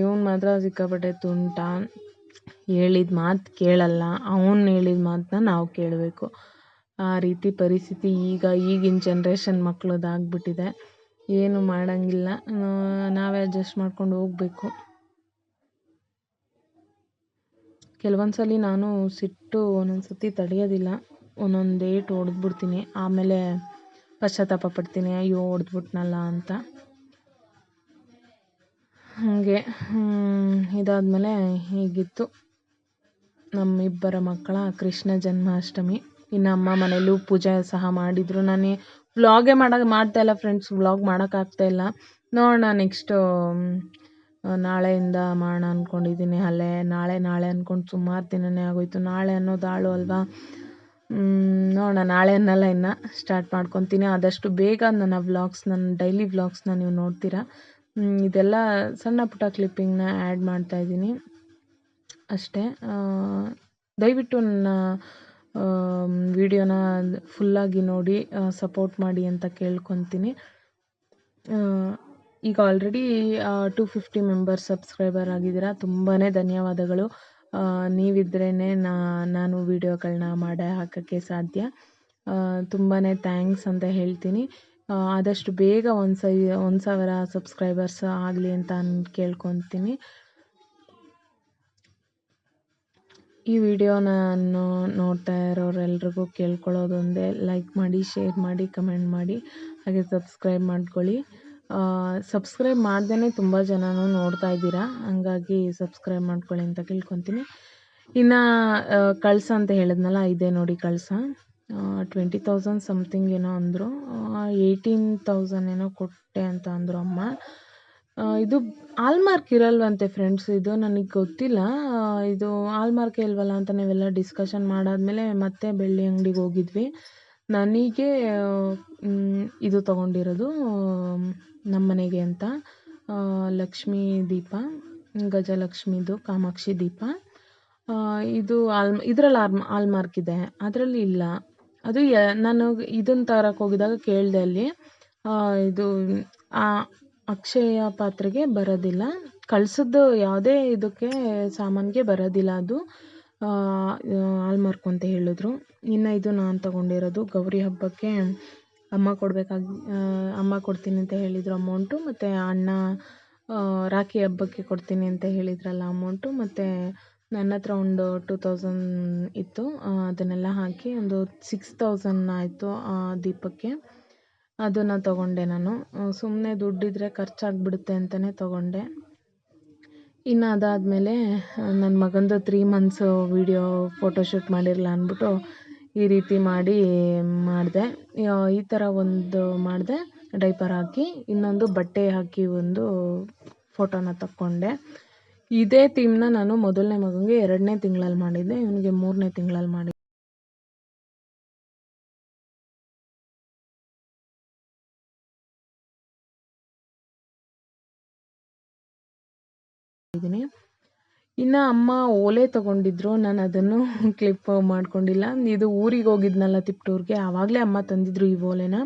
[SPEAKER 1] ಇವ್ನು ಮಾತ್ರ ಸಿಕ್ಕಾಪಟ್ಟೆ ತುಂಟ. ಹೇಳಿದ ಮಾತು ಕೇಳಲ್ಲ. ಅವ್ನು ಹೇಳಿದ ಮಾತನ್ನ ನಾವು ಕೇಳಬೇಕು. ಆ ರೀತಿ ಪರಿಸ್ಥಿತಿ ಈಗ ಈಗಿನ ಜನ್ರೇಷನ್ ಮಕ್ಳದ್ದಾಗ್ಬಿಟ್ಟಿದೆ ಏನು ಮಾಡೋಂಗಿಲ್ಲ. ನಾವೇ ಅಡ್ಜಸ್ಟ್ ಮಾಡ್ಕೊಂಡು ಹೋಗಬೇಕು. ಕೆಲವೊಂದು ಸಲ ನಾನು ಸಿಟ್ಟು ಒಂದೊಂದು ಸತಿ ತಡೆಯೋದಿಲ್ಲ. ಒಂದೊಂದು ಏಟು ಹೊಡೆದ್ಬಿಡ್ತೀನಿ ಆಮೇಲೆ ಪಶ್ಚಾತ್ತಾಪ ಪಡ್ತೀನಿ. ಅಯ್ಯೋ ಹೊಡೆದ್ಬಿಟ್ನಲ್ಲ ಅಂತ. ಹಾಗೆ ಇದಾದಮೇಲೆ ಹೀಗಿತ್ತು. ನಮ್ಮಿಬ್ಬರ ಮಕ್ಕಳ ಕೃಷ್ಣ ಜನ್ಮಾಷ್ಟಮಿ. ಇನ್ನು ಅಮ್ಮ ಮನೇಲೂ ಪೂಜೆ ಸಹ ಮಾಡಿದರು. ನಾನು ವ್ಲಾಗೇ ಮಾಡೋಕೆ ಮಾಡ್ತಾಯಿಲ್ಲ ಫ್ರೆಂಡ್ಸ್ ವ್ಲಾಗ್ ಮಾಡೋಕ್ಕಾಗ್ತಾಯಿಲ್ಲ ನೋಡೋಣ ನೆಕ್ಸ್ಟು ನಾಳೆಯಿಂದ ಮಾಡೋಣ ಅಂದ್ಕೊಂಡಿದ್ದೀನಿ ಅಲ್ಲೇ ನಾಳೆ ನಾಳೆ ಅಂದ್ಕೊಂಡು ಸುಮಾರು ದಿನವೇ ಆಗೋಯ್ತು. ನಾಳೆ ಅನ್ನೋದು ಆಳು ಅಲ್ವಾ? ನೋಡೋಣ, ನಾಳೆ ಅನ್ನಲ್ಲ ಇನ್ನು ಸ್ಟಾರ್ಟ್ ಮಾಡ್ಕೊತೀನಿ. ಆದಷ್ಟು ಬೇಗ ನನ್ನ ವ್ಲಾಗ್ಸ್ ನನ್ನ ಡೈಲಿ ವ್ಲಾಗ್ಸ್ನ ನೀವು ನೋಡ್ತೀರಾ. ಇದೆಲ್ಲ ಸಣ್ಣ ಪುಟ್ಟ ಕ್ಲಿಪ್ಪಿಂಗ್ನ ಆ್ಯಡ್ ಮಾಡ್ತಾಯಿದ್ದೀನಿ ಅಷ್ಟೇ ದಯವಿಟ್ಟು ನನ್ನ ವಿಡಿಯೋನ ಫುಲ್ಲಾಗಿ ನೋಡಿ ಸಪೋರ್ಟ್ ಮಾಡಿ ಅಂತ ಕೇಳ್ಕೊತೀನಿ. ಈಗ already two fifty members subscriber ಆಗಿದ್ದೀರಾ. ತುಂಬಾ ಧನ್ಯವಾದಗಳು. ನೀವಿದ್ರೇ ನಾನು ವೀಡಿಯೋಗಳನ್ನ ಮಾಡಿ ಹಾಕೋಕ್ಕೆ ಸಾಧ್ಯ. ತುಂಬಾ ಥ್ಯಾಂಕ್ಸ್ ಅಂತ ಹೇಳ್ತೀನಿ. ಆದಷ್ಟು ಬೇಗ ಒಂದು ಸೈ, ಒಂದು ಸಾವಿರ ಸಬ್ಸ್ಕ್ರೈಬರ್ಸ್ ಆಗಲಿ ಅಂತ ಕೇಳ್ಕೊತೀನಿ. ಈ ವಿಡಿಯೋನನ್ನು ನೋಡ್ತಾ ಇರೋರೆಲ್ರಿಗೂ ಕೇಳ್ಕೊಳ್ಳೋದೊಂದೇ. ಲೈಕ್ ಮಾಡಿ ಶೇರ್ ಮಾಡಿ ಕಮೆಂಟ್ ಮಾಡಿ, ಹಾಗೆ ಸಬ್ಸ್ಕ್ರೈಬ್ ಮಾಡ್ಕೊಳ್ಳಿ. ಸಬ್ಸ್ಕ್ರೈಬ್ ಮಾಡ್ದೇ ತುಂಬ ಜನನೂ ನೋಡ್ತಾ ಇದ್ದೀರಾ. ಹಂಗಾಗಿ ಸಬ್ಸ್ಕ್ರೈಬ್ ಮಾಡ್ಕೊಳ್ಳಿ ಅಂತ ಕೇಳ್ಕೊತೀನಿ. ಇನ್ನು ಕಳಸ ಅಂತ ಹೇಳಿದ್ನಲ್ಲ, ಇದೆ ನೋಡಿ ಕಳಸ. ಟ್ವೆಂಟಿ ತೌಸಂಡ್ ಸಮ್ಥಿಂಗ್ ಏನೋ ಅಂದರು. ಏಯ್ಟೀನ್ ತೌಸಂಡ್ ಏನೋ ಕೊಟ್ಟೆ ಅಂತ ಅಂದರು ಅಮ್ಮ. ಇದು ಆಲ್ಮಾರ್ಕ್ ಇರಲ್ವಂತೆ ಫ್ರೆಂಡ್ಸ್ ಇದು ನನಗೆ ಗೊತ್ತಿಲ್ಲ. ಇದು ಆಲ್ಮಾರ್ಕ್ ಇಲ್ವಲ್ಲ ಅಂತ ನೀವೆಲ್ಲ ಡಿಸ್ಕಷನ್ ಮಾಡಾದಮೇಲೆ ಮತ್ತೆ ಬೆಳ್ಳಿ ಅಂಗಡಿಗೆ ಹೋಗಿದ್ವಿ. ನನಗೆ ಇದು ತೊಗೊಂಡಿರೋದು ನಮ್ಮ ಮನೆಗೆ ಅಂತ. ಲಕ್ಷ್ಮೀ ದೀಪ, ಗಜಲಕ್ಷ್ಮಿದು ಕಾಮಾಕ್ಷಿ ದೀಪ. ಇದು ಆಲ್, ಇದ್ರಲ್ಲಿ ಆಲ್ ಆಲ್ಮಾರ್ಕ್ ಇದೆ. ಅದರಲ್ಲಿ ಇಲ್ಲ. ಅದು ನಾನು ಇದನ್ನು ತರಕ್ಕೆ ಹೋಗಿದಾಗ ಕೇಳಿದೆ ಅಲ್ಲಿ. ಇದು, ಆ ಅಕ್ಷಯ ಪಾತ್ರೆಗೆ ಬರೋದಿಲ್ಲ. ಕಳ್ಸಿದ್ದು ಯಾವುದೇ ಇದಕ್ಕೆ ಸಾಮಾನಿಗೆ ಬರೋದಿಲ್ಲ ಅದು. ಆಲ್ಮಾರ್ಕ್ ಅಂತ ಹೇಳಿದ್ರು. ಇನ್ನು ಇದು ನಾನು ತಗೊಂಡಿರೋದು ಗೌರಿ ಹಬ್ಬಕ್ಕೆ. ಅಮ್ಮ ಕೊಡಬೇಕಾಗಿ ಅಮ್ಮ ಕೊಡ್ತೀನಿ ಅಂತ ಹೇಳಿದ್ರು ಅಮೌಂಟು ಮತ್ತು ಅಣ್ಣ ರಾಖಿ ಹಬ್ಬಕ್ಕೆ ಕೊಡ್ತೀನಿ ಅಂತ ಹೇಳಿದ್ರಲ್ಲ ಅಮೌಂಟು ಮತ್ತು ನನ್ನ ಹತ್ರ ಒಂದು ಟೂ ತೌಸಂಡ್ ಇತ್ತು. ಅದನ್ನೆಲ್ಲ ಹಾಕಿ ಒಂದು ಸಿಕ್ಸ್ ತೌಸಂಡ್ ಆಯಿತು ಆ ದೀಪಕ್ಕೆ. ಅದನ್ನು ತೊಗೊಂಡೆ ನಾನು. ಸುಮ್ಮನೆ ದುಡ್ಡಿದ್ದರೆ ಖರ್ಚಾಗ್ಬಿಡುತ್ತೆ ಅಂತಲೇ ತೊಗೊಂಡೆ. ಇನ್ನು ಅದಾದಮೇಲೆ ನನ್ನ ಮಗಂದು ತ್ರೀ ಮಂತ್ಸು ವೀಡಿಯೋ ಫೋಟೋಶೂಟ್ ಮಾಡಿರಲ್ಲ ಅಂದ್ಬಿಟ್ಟು ಈ ರೀತಿ ಮಾಡಿ ಮಾಡಿದೆ. ಈ ಥರ ಒಂದು ಮಾಡಿದೆ. ಡೈಪರ್ ಹಾಕಿ, ಇನ್ನೊಂದು ಬಟ್ಟೆ ಹಾಕಿ ಒಂದು ಫೋಟೋನ ತಕ್ಕೊಂಡೆ. ಇದೇ ಥೀಮ್ನ ನಾನು ಮೊದಲನೇ ಮಗನಿಗೆ ಎರಡನೇ ತಿಂಗಳಲ್ಲಿ ಮಾಡಿದ್ದೆ. ಇವನಿಗೆ ಮೂರನೇ ತಿಂಗಳಲ್ಲಿ ಮಾಡಿ ಇದ್ದೀನಿ. ಇನ್ನು ಅಮ್ಮ ಓಲೆ ತಗೊಂಡಿದ್ರು, ನಾನು ಅದನ್ನು ಕ್ಲಿಪ್ ಮಾಡ್ಕೊಂಡಿಲ್ಲ. ಇದು ಊರಿಗೆ ಹೋಗಿದ್ನಲ್ಲ ತಿಪ್ಟೂರಿಗೆ, ಆವಾಗಲೇ ಅಮ್ಮ ತಂದಿದ್ರು ಈ ಓಲೆನ.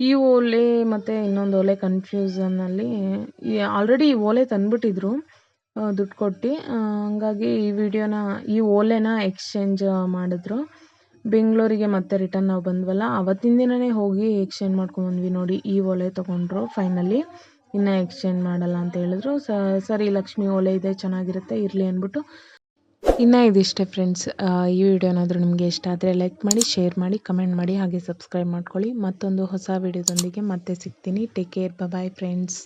[SPEAKER 1] ಈ ಓಲೆ ಮತ್ತು ಇನ್ನೊಂದು ಓಲೆ ಕನ್ಫ್ಯೂಸನ್ನಲ್ಲಿ ಆಲ್ರೆಡಿ ಈ ಓಲೆ ತಂದುಬಿಟ್ಟಿದ್ರು ದುಡ್ಡು ಕೊಟ್ಟು. ಹಂಗಾಗಿ ಈ ವಿಡಿಯೋನ, ಈ ಓಲೆನ ಎಕ್ಸ್ಚೇಂಜ್ ಮಾಡಿದ್ರು. ಬೆಂಗಳೂರಿಗೆ ಮತ್ತೆ ರಿಟರ್ನ್ ನಾವು ಬಂದ್ವಲ್ಲ, ಅವತ್ತಿನ ದಿನವೇ ಹೋಗಿ ಎಕ್ಸ್ಚೇಂಜ್ ಮಾಡ್ಕೊಂಡ್ಬಂದ್ವಿ ನೋಡಿ, ಈ ಓಲೆ ತೊಗೊಂಡ್ರು ಫೈನಲಿ ಇನ್ನು ಎಕ್ಸ್ಚೇಂಜ್ ಮಾಡಲ್ಲ ಅಂತ ಹೇಳಿದ್ರು. ಸರಿ ಲಕ್ಷ್ಮಿ ಓಲೆ ಇದೆ, ಚೆನ್ನಾಗಿರುತ್ತೆ, ಇರಲಿ ಅಂದ್ಬಿಟ್ಟು. ಇನ್ನು ಇದಿಷ್ಟೇ ಫ್ರೆಂಡ್ಸ್ ಈ ವಿಡಿಯೋನಾದರೂ ನಿಮಗೆ ಇಷ್ಟ ಆದರೆ ಲೈಕ್ ಮಾಡಿ ಶೇರ್ ಮಾಡಿ ಕಮೆಂಟ್ ಮಾಡಿ, ಹಾಗೆ ಸಬ್ಸ್ಕ್ರೈಬ್ ಮಾಡ್ಕೊಳ್ಳಿ. ಮತ್ತೊಂದು ಹೊಸ ವಿಡಿಯೋದೊಂದಿಗೆ ಮತ್ತೆ ಸಿಗ್ತೀನಿ. Take care bye friends